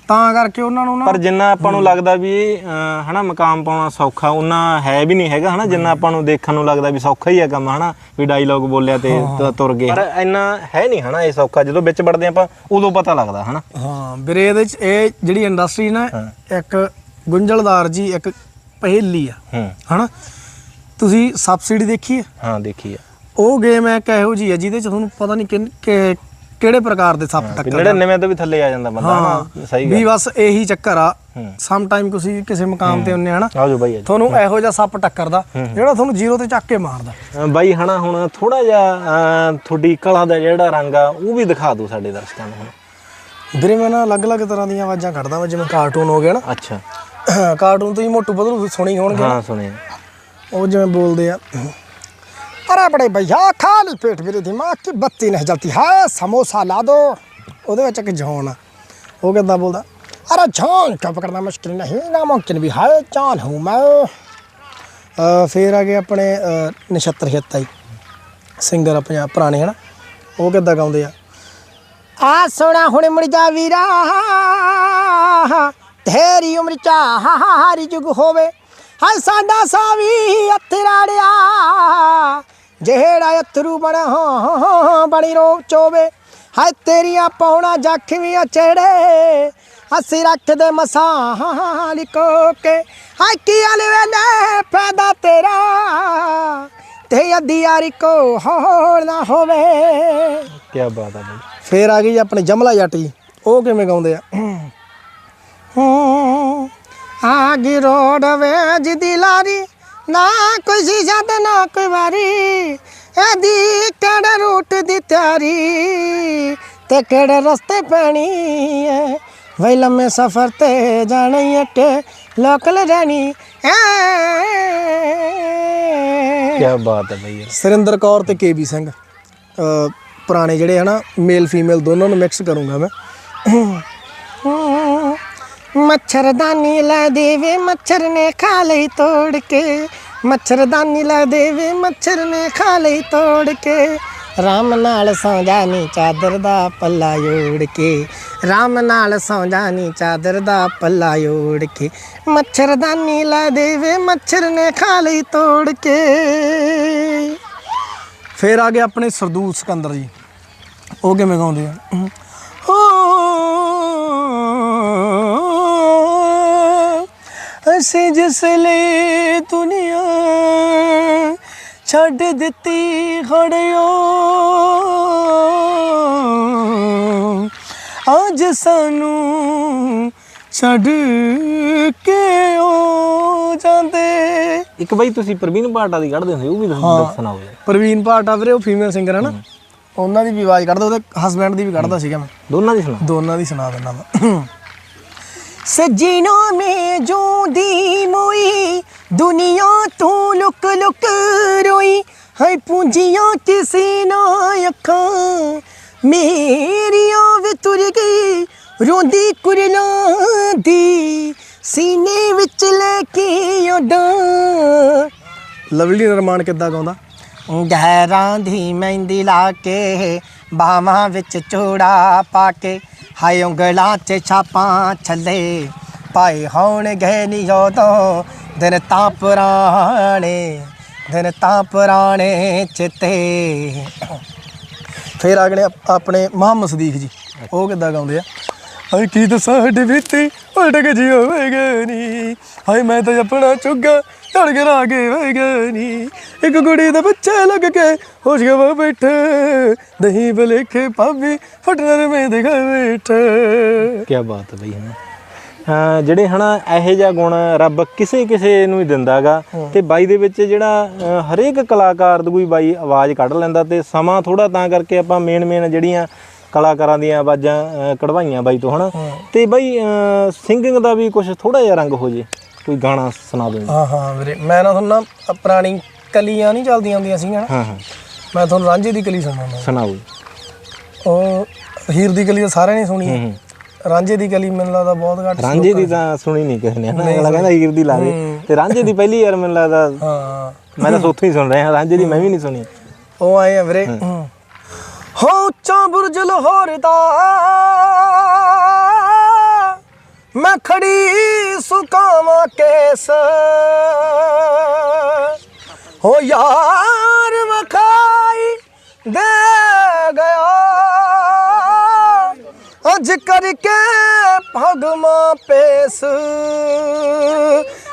[SPEAKER 2] ਤਾਂ ਕਰਕੇ ਉਹਨਾਂ ਨੂੰ ਨਾ
[SPEAKER 4] ਪਰ ਜਿੰਨਾ ਆਪਾਂ ਨੂੰ ਲੱਗਦਾ ਵੀ ਅਹ, ਹਨਾ ਮਕਾਮ ਪਾਉਣਾ ਸੌਖਾ ਉਹਨਾਂ ਹੈ ਵੀ ਨਹੀਂ ਹੈਗਾ ਹਨਾ। ਜਿੰਨਾ ਆਪਾਂ ਨੂੰ ਦੇਖਣ ਨੂੰ ਲੱਗਦਾ ਵੀ ਸੌਖਾ ਹੀ ਹੈ ਕੰਮ ਹਨਾ ਵੀ ਡਾਇਲੌਗ ਬੋਲਿਆ ਤੇ ਤ- ਤੁਰ ਗਏ। ਪਰ ਇੰਨਾ ਹੈ ਨਹੀਂ ਹਨਾ ਇਹ ਸੌਖਾ। ਜਦੋਂ ਵਿੱਚ ਵੜਦੇ ਆਪਾਂ ਉਦੋਂ ਪਤਾ ਲੱਗਦਾ ਹਨਾ।
[SPEAKER 2] ਹਾਂ ਵੀਰੇ ਇਹਦੇ ਚ ਇਹ ਜਿਹੜੀ ਇੰਡਸਟਰੀ ਨਾ ਇੱਕ ਗੁੰਝਲਦਾਰ ਜੀ ਇੱਕ ਪਹਿਲੀ ਆ
[SPEAKER 4] ਹੂੰ।
[SPEAKER 2] ਹਨਾ। ਤੁਸੀਂ ਸਬਸਿਡੀ ਦੇਖੀ ਹੈ?
[SPEAKER 4] ਹਾਂ ਦੇਖੀ ਆ
[SPEAKER 2] ਉਹ ਗੇਮ ਹੈ ਇੱਕ ਇਹੋ ਜੀ ਹੈ ਜਿਹਦੇ ਚ ਤੁਹਾਨੂੰ ਪਤਾ ਨਹੀਂ ਕਿੰਨ- ਕਿ- ਕਿਹੜੇ ਪ੍ਰਕਾਰ ਦੇ ਸੱਪ
[SPEAKER 4] ਵੀ
[SPEAKER 2] ਟੱਕਰ
[SPEAKER 4] 99 ਤੋਂ ਵੀ ਥੱਲੇ ਆ ਜਾਂਦਾ ਬੰਦਾ ਹਨਾ ਸਹੀ
[SPEAKER 2] ਵੀ
[SPEAKER 4] ਗੱਲ।
[SPEAKER 2] ਬਸ ਇਹੀ ਚੱਕਰ ਆ।
[SPEAKER 4] ਹੂੰ।
[SPEAKER 2] ਸਮ ਟਾਈਮ ਤੁਸੀਂ ਕਿਸੇ ਮਕਾਮ ਤੇ ਹੁੰਨੇ ਹਨਾ
[SPEAKER 4] ਆਜੋ ਬਾਈ ਆਜੋ।
[SPEAKER 2] ਤੁਹਾਨੂੰ ਇਹੋ ਜਿਹਾ ਸੱਪ ਟੱਕਰਦਾ ਜਿਹੜਾ ਤੁਹਾਨੂੰ ਜ਼ੀਰੋ ਤੇ ਚੱਕ ਕੇ ਮਾਰਦਾ।
[SPEAKER 4] ਬਾਈ ਹਨਾ ਹੁਣ ਥੋੜਾ ਜਿਹਾ ਤੁਹਾਡੀ ਕਲਾ ਦਾ ਜਿਹੜਾ ਰੰਗ ਆ ਉਹ ਵੀ ਦਿਖਾ ਦਿਓ ਸਾਡੇ ਦਰਸ਼ਕਾਂ ਨੂੰ ਹੁਣ।
[SPEAKER 2] ਵੀਰੇ ਮੈਂ ਨਾ ਅਲੱਗ-ਅਲੱਗ ਤਰ੍ਹਾਂ ਦੀਆਂ ਆਵਾਜ਼ਾਂ ਕੱਢਦਾ ਜਿਵੇਂ ਕਾਰਟੂਨ ਹੋ ਗਿਆ ਨਾ।
[SPEAKER 4] ਅੱਛਾ।
[SPEAKER 2] ਕਾਰਟੂਨ ਤੁਸੀਂ ਮੋਟੂ ਬਦਲੂ ਸੁਣੀ ਹੋਣਗੇ
[SPEAKER 4] ਹਾਂ ਸੁਣਿਆ
[SPEAKER 2] ਉਹ ਜਿਵੇਂ ਬੋਲਦੇ ਆ। ਅਰੇ ਬੜੇ ਭਈਆ ਖਾਲੀ ਪੇਟ ਮੇਰੇ ਦਿਮਾਗ ਕੀ ਬੱਤੀ ਨਹੀਂ ਜਲਤੀ ਹੈ ਸਮੋਸਾ ਲਾ ਦੋ। ਉਹਦੇ ਵਿੱਚ ਇੱਕ ਜੌਨ ਆ ਉਹ ਕਿੱਦਾਂ ਬੋਲਦਾ? ਅਰੇ ਜੌਨ ਕਬ ਕਰਨਾ ਮੁਸ਼ਕਿਲ ਨਹੀਂ ਨਾਮੁਮਕਿਨ ਵੀ। ਹੈ ਚਾਨ ਹੂੰ ਮੈਂ। ਫੇਰ ਆ ਗਏ ਆਪਣੇ ਨਛੱਤਰ ਹਿੱਤਾ ਹੀ। ਸਿੰਗਰ ਆ ਪੰਜਾਬ ਪੁਰਾਣੇ, ਹਨਾ? ਉਹ ਕਿੱਦਾਂ ਗਾਉਂਦੇ ਆ? ਆ ਸੋਣਾ ਹੁਣ ਮੁੜ ਜਾ ਵੀਰਾ। ਤੇਰੀ ਉਮਰ ਚਾਹਾਰੀ ਜੁਗ ਹੋਵੇ। ਹਾਏ ਸਾਡਾ ਸਾਵੀ ਅਥਰਾੜਿਆ। ਜਿਹੜਾ ਅਥਰੂ ਬਣ ਬਣੀ ਰੋ ਚੋਵੇ। ਹਾਏ ਤੇਰੀਆਂ ਪੌਣਾ ਜ਼ਖਮੀਆਂ ਚੜੇ। ਅਸੀਂ ਰੱਖਦੇ ਮਸਾਂ ਲਿਕੋ ਕੇ ਹਾਏ ਕੀ ਅਲਵੇਲੇ ਫਾਇਦਾ ਤੇਰਾ। ਤੇ ਅੱਧੀ ਯਾਰੀ ਕੋ ਹੋਰ ਨਾ ਹੋਵੇ।
[SPEAKER 4] ਕੀ ਬਾਤ ਆ ਬਾਈ।
[SPEAKER 2] ਫੇਰ ਆ ਗਈ ਆਪਣੀ ਜਮਲਾ ਜੱਟ ਜੀ। ਉਹ ਕਿਵੇਂ ਗਾਉਂਦੇ ਆ? ਹੂੰ ਰੋਡ ਵੇਜ ਦੀ ਲਾਰੀ ਨਾ ਕੋਈ ਸ਼ੀਸ਼ਾ ਤੇ ਨਾ ਕੋਈ ਵਾਰੀ। ਇਹਦੀ ਕਿਹੜੇ ਰੂਟ ਦੀ ਤਿਆਰੀ ਤੇ ਕਿਹੜੇ ਰਸਤੇ ਪੈਣੀ ਐ ਵਈ ਲੰਮੇ ਸਫ਼ਰ ਤੇ ਜਾਣੀ ਕਿ ਲੋਕਲ ਰਹਿਣੀ ਐ
[SPEAKER 4] ਕੀ ਬਾਤ ਹੈ ਯਾਰ।
[SPEAKER 2] ਸੁਰਿੰਦਰ ਕੌਰ ਤੇ ਕੇਬੀ ਸਿੰਘ। ਪੁਰਾਣੇ ਜਿਹੜੇ ਹਨਾ ਮੇਲ ਫੀਮੇਲ ਦੋਨਾਂ ਨੂੰ ਮਿਕਸ ਕਰੂੰਗਾ ਮੈਂ। ਮੱਛਰਦਾਨੀ ਲੈ ਦੇਵੇ, ਮੱਛਰ ਨੇ ਖਾ ਲਈ ਤੋੜ ਕੇ। ਮੱਛਰਦਾਨੀ ਲੈ ਦੇਵੇ, ਮੱਛਰ ਨੇ ਖਾ ਲਈ ਤੋੜ ਕੇ। ਰਾਮ ਨਾਲ ਸੌਂ ਜਾਨੀ ਚਾਦਰ ਦਾ ਪੱਲਾ ਓੜ ਕੇ। ਰਾਮ ਨਾਲ ਸੌਂ ਜਾਨੀ ਚਾਦਰ ਦਾ ਪੱਲਾ ਓੜ ਕੇ। ਮੱਛਰਦਾਨੀ ਲੈ ਦੇਵੇ, ਮੱਛਰ ਨੇ ਖਾ ਲਈ ਤੋੜ ਕੇ। ਫਿਰ ਆ ਗਏ ਆਪਣੇ ਸਰਦੂਲ ਸਿਕੰਦਰ ਜੀ। ਉਹ ਕਿਵੇਂ ਗਾਉਂਦੇ ਆ? ਅਸੀਂ ਜਿਸ ਲਈ ਦੁਨੀਆ ਛੱਡ ਦਿੱਤੀ ਖੜਿਓ। ਅੱਜ ਸਾਨੂੰ ਛੱਡ ਕੇ ਉਹ ਜਾਂਦੇ।
[SPEAKER 4] ਇੱਕ ਬਾਈ ਤੁਸੀਂ ਪ੍ਰਵੀਨ ਪਾਟਾ ਦੀ ਕੱਢਦੇ ਹੁੰਦੇ ਉਹ ਵੀ ਦੱਸ- ਸੁਣਾਓ ਯਾਰ
[SPEAKER 2] ਪ੍ਰਵੀਨ ਪਾਟਾ ਵੀਰੇ ਉਹ ਫੀਮੇਲ ਸਿੰਗਰ ਹੈ ਨਾ। ਉਹਨਾਂ ਦੀ ਵੀ ਆਵਾਜ਼ ਕੱਢਦਾ ਉਹਦੇ ਹਸਬੈਂਡ ਦੀ ਵੀ ਕੱਢਦਾ ਸੀਗਾ ਮੈਂ।
[SPEAKER 4] ਦੋਨਾਂ ਦੀ ਸੁਣਾਓ
[SPEAKER 2] ਦੋਨਾਂ ਦੀ ਸੁਣਾ ਦਿੰਦਾ ਮੈਂ। ਸਜਣੋਂ ਮੇ ਜੋ ਦੀ ਮੋਈ ਦੁਨੀਆ ਤੂੰ ਲੁਕ ਲੁਕ ਰੋਈ। ਹੈ ਪੂੰਜੀਆਂ ਕਿਸੇ ਨਾ ਅੱਖਾਂ ਮੇਰੀਆਂ ਵੀ ਤੁਰ ਗਈ ਰੋਂਦੀ ਕੁਰਲਾਂ ਦੀ। ਸੀਨੇ ਵਿੱਚ ਲੈ ਕੇ ਉਡਾਂ ਲਵਲੀ ਨਰਮਾਨ ਕਿੱਦਾਂ ਗਾਉਂਦਾ? ਗਹਿਰਾਂ ਦੀ ਮਹਿੰਦੀ ਲਾ ਕੇ ਬਾਹਾਂ ਵਿੱਚ ਚੂੜਾ ਪਾ ਕੇ ਹਾਏ ਉਂਗਲਾਂ 'ਚ ਛਾਪਾਂ ਛੱਲੇ। ਪਾਏ ਹੋਣ ਨੀ ਉਦੋਂ ਦਿਨ ਤਾਂ ਪੁਰਾਣੇ, ਦਿਨ ਤਾਂ ਪੁਰਾਣੇ ਚਿੱਤੇ। ਫਿਰ ਆ ਗਏ ਆਪਣੇ ਮੁਹੰਮਦ ਸਦੀਕ ਜੀ। ਉਹ ਕਿੱਦਾਂ ਗਾਉਂਦੇ ਆ? ਹਾਏ ਕੀ ਦੱਸਾਂ ਹੱਡ ਬੀਤੀ ਉਲਟ ਕੇ ਜੀ ਨੀ। ਹਾਏ ਮੈਂ ਤਾਂ ਆਪਣਾ ਚੁੱਗਾ ਕੇ ਲਾ ਕੇ ਹੋਵੇਗਾ ਨੀ ਇੱਕ ਕੁੜੀ ਦੇ ਬੱਚੇ ਲੱਗ ਕੇ ਹੋਸ਼ ਗਵਾ ਬੈਠੇ। ਦਹੀਂ ਬਲੇਖੇ ਭਾਬੀ ਫਟਨਰ ਮੈਂ ਦਿਖਾ ਬੈਠੇ।
[SPEAKER 4] ਕੀ ਬਾਤ ਹੈ ਬਈ ਹਾਂ ਜਿਹੜੇ ਹਨਾ ਇਹੋ ਜਿਹਾ ਗੁਣ ਰੱਬ ਕਿਸੇ ਕਿਸੇ ਨੂੰ ਹੀ ਦਿੰਦਾਗਾ। ਤੇ ਬਾਈ ਦੇ ਵਿੱਚ ਜਿਹੜਾ ਹਰੇਕ ਕਲਾਕਾਰ ਦੀ ਕੋਈ ਬਾਈ ਆਵਾਜ਼ ਕੱਢ ਲੈਂਦਾ ਤੇ ਸਮਾਂ ਥੋੜਾ ਤਾਂ ਕਰਕੇ ਆਪਾਂ ਮੇਨ ਮੇਨ ਜਿਹੜੀਆਂ ਕਲਾਕਾਰਾਂ ਦੀਆਂ ਆਵਾਜ਼ਾਂ ਕਢਵਾਈਆਂ ਬਾਈ ਤੋਂ ਹਨਾ? ਤੇ ਬਾਈ ਸਿੰਗਿੰਗ ਦਾ ਵੀ ਕੁਝ ਥੋੜਾ ਜਿਹਾ ਰੰਗ ਹੋ ਜੇ। ਕੋਈ ਗਾਣਾ ਸੁਣਾ ਦਿਓ।
[SPEAKER 2] ਹਾਂ ਹਾਂ ਵੀਰੇ ਮੈਂ ਨਾ ਤੁਹਾਨੂੰ ਨਾ ਪੁਰਾਣੀ ਕਲੀਆਂ ਨਹੀਂ ਚੱਲਦੀਆਂ ਹੁੰਦੀਆਂ ਸੀ ਹਨਾ
[SPEAKER 4] ਹਾਂ ਹਾਂ।
[SPEAKER 2] ਮੈਂ ਤੁਹਾਨੂੰ ਰਾਂਝੇ ਦੀ ਕਲੀ ਸੁਣਾਉਂਦਾ
[SPEAKER 4] ਸੁਣਾਓ।
[SPEAKER 2] ਉਹ ਹੀਰ ਦੀ ਕਲੀ ਤਾਂ ਸਾਰਿਆਂ ਨੇ ਸੁਣੀ
[SPEAKER 4] ਹੂੰ
[SPEAKER 2] ਰਾਂਝੇ ਦੀ ਕਲੀ ਮੈਨੂੰ ਲੱਗਦਾ ਬਹੁਤ ਘੱਟ
[SPEAKER 4] ਰਾਂਝੇ ਦੀ ਤਾਂ ਸੁਣੀ ਨਹੀਂ ਕਿਸੇ ਨੇ ਹਨਾ ਅਗਲਾ ਕਹਿੰਦਾ ਹੀਰ ਦੀ ਲਾ ਦੇ। ਤੇ ਰਾਂਝੇ ਦੀ ਪਹਿਲੀ ਯਾਰ ਮੈਨੂੰ ਲੱਗਦਾ
[SPEAKER 2] ਹਾਂ।
[SPEAKER 4] ਮੈਂ ਤਾਂ ਉੱਥੋਂ ਹੀ ਸੁਣ ਰਿਹਾ। ਰਾਂਝੇ ਦੀ ਮੈਂ ਵੀ ਨਹੀਂ ਸੁਣੀ।
[SPEAKER 2] ਉਹ ਆਏ ਆ ਵੀਰੇ। ਹੋ। ਉੱਚਾ ਬੁਰਜ ਲਾਹੌਰ ਦਾ। ਮੈਂ ਖੜੀ ਸੁਕਾਵਾਂ ਕੇਸ। ਹੋ ਯਾਰ ਵਖਾਈ ਦੇ ਗਿਆ। ਅੱਜ ਕਰਕੇ ਭਗਮਾ ਪੇਸ।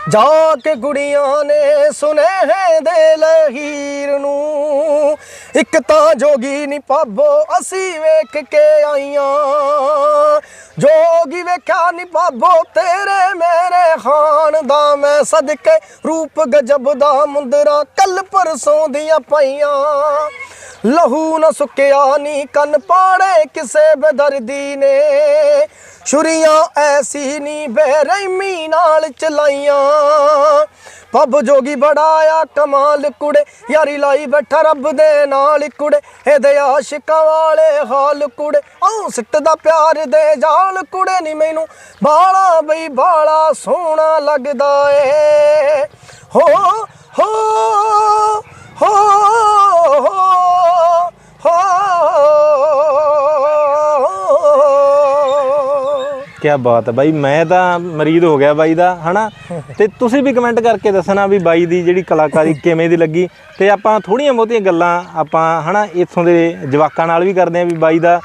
[SPEAKER 2] ਜਾ ਕੇ ਗੁੜੀਆਂ ਨੇ ਸੁਨੇਹੇ ਦੇ ਲਹੀਰ ਨੂੰ। ਇੱਕ ਤਾਂ ਜੋਗੀ ਨੀ ਪਾਬੋ ਅਸੀਂ ਵੇਖ ਕੇ ਆਈਆਂ। ਜੋਗੀ ਵੇਖਿਆ ਨੀ ਪਾਬੋ ਤੇਰੇ ਮੇਰੇ ਖਾਨ ਦਾ ਮੈਂ ਸਦਕੇ ਰੂਪ ਗਜਬ ਦਾ ਮੁੰਦਰਾ। ਕੱਲ ਪਰਸੋਂ ਦੀਆਂ ਪਾਈਆਂ। ਲਹੂ ਨਾ ਸੁੱਕਿਆ ਨੀ, ਕੰਨ ਪਾੜੇ ਕਿਸੇ ਬਦਰਦੀ ਨੇ। ਛੁਰੀਆਂ ਐਸੀ ਨੀ, ਬੇਰਹਿਮੀ ਨਾਲ ਚਲਾਈਆਂ। ਪੱਬ ਜੋਗੀ ਬੜਾਇਆ ਕਮਾਲ ਕੁੜੇ, ਯਾਰੀ ਲਾਈ ਬੈਠਾ ਰੱਬ ਦੇ ਨਾਲ ਕੁੜੇ। ਇਹਦੇ ਆਸ਼ਿਕਾਂ ਵਾਲੇ ਹਾਲ ਕੁੜੇ, ਆਉ ਸਿੱਟਦਾ ਪਿਆਰ ਦੇ ਜਾਲ ਕੁੜੇ। ਨੀ ਮੈਨੂੰ ਬਾਲਾ ਬਈ ਬਾਲਾ ਸੋਹਣਾ ਲੱਗਦਾ ਏ। ਹੋ ਹੋ ਹੋ
[SPEAKER 4] ਕੀ ਬਾਤ ਹੈ ਬਾਈ ਮੈਂ ਤਾਂ ਮਰੀਦ ਹੋ ਗਿਆ ਬਾਈ ਦਾ ਹਨਾ? ਤੇ ਤੁਸੀਂ ਵੀ ਕਮੈਂਟ ਕਰਕੇ ਦੱਸਣਾ ਵੀ ਬਾਈ ਦੀ ਜਿਹੜੀ ਕਲਾਕਾਰੀ ਕਿਵੇਂ ਦੀ ਲੱਗੀ। ਤੇ ਆਪਾਂ ਥੋੜੀਆਂ ਬਹੁਤੀਆਂ ਗੱਲਾਂ ਆਪਾਂ ਹਨਾ ਇੱਥੋਂ ਦੇ ਜਵਾਕਾਂ ਨਾਲ ਵੀ ਕਰਦੇ ਆਂ ਵੀ ਬਾਈ ਦਾ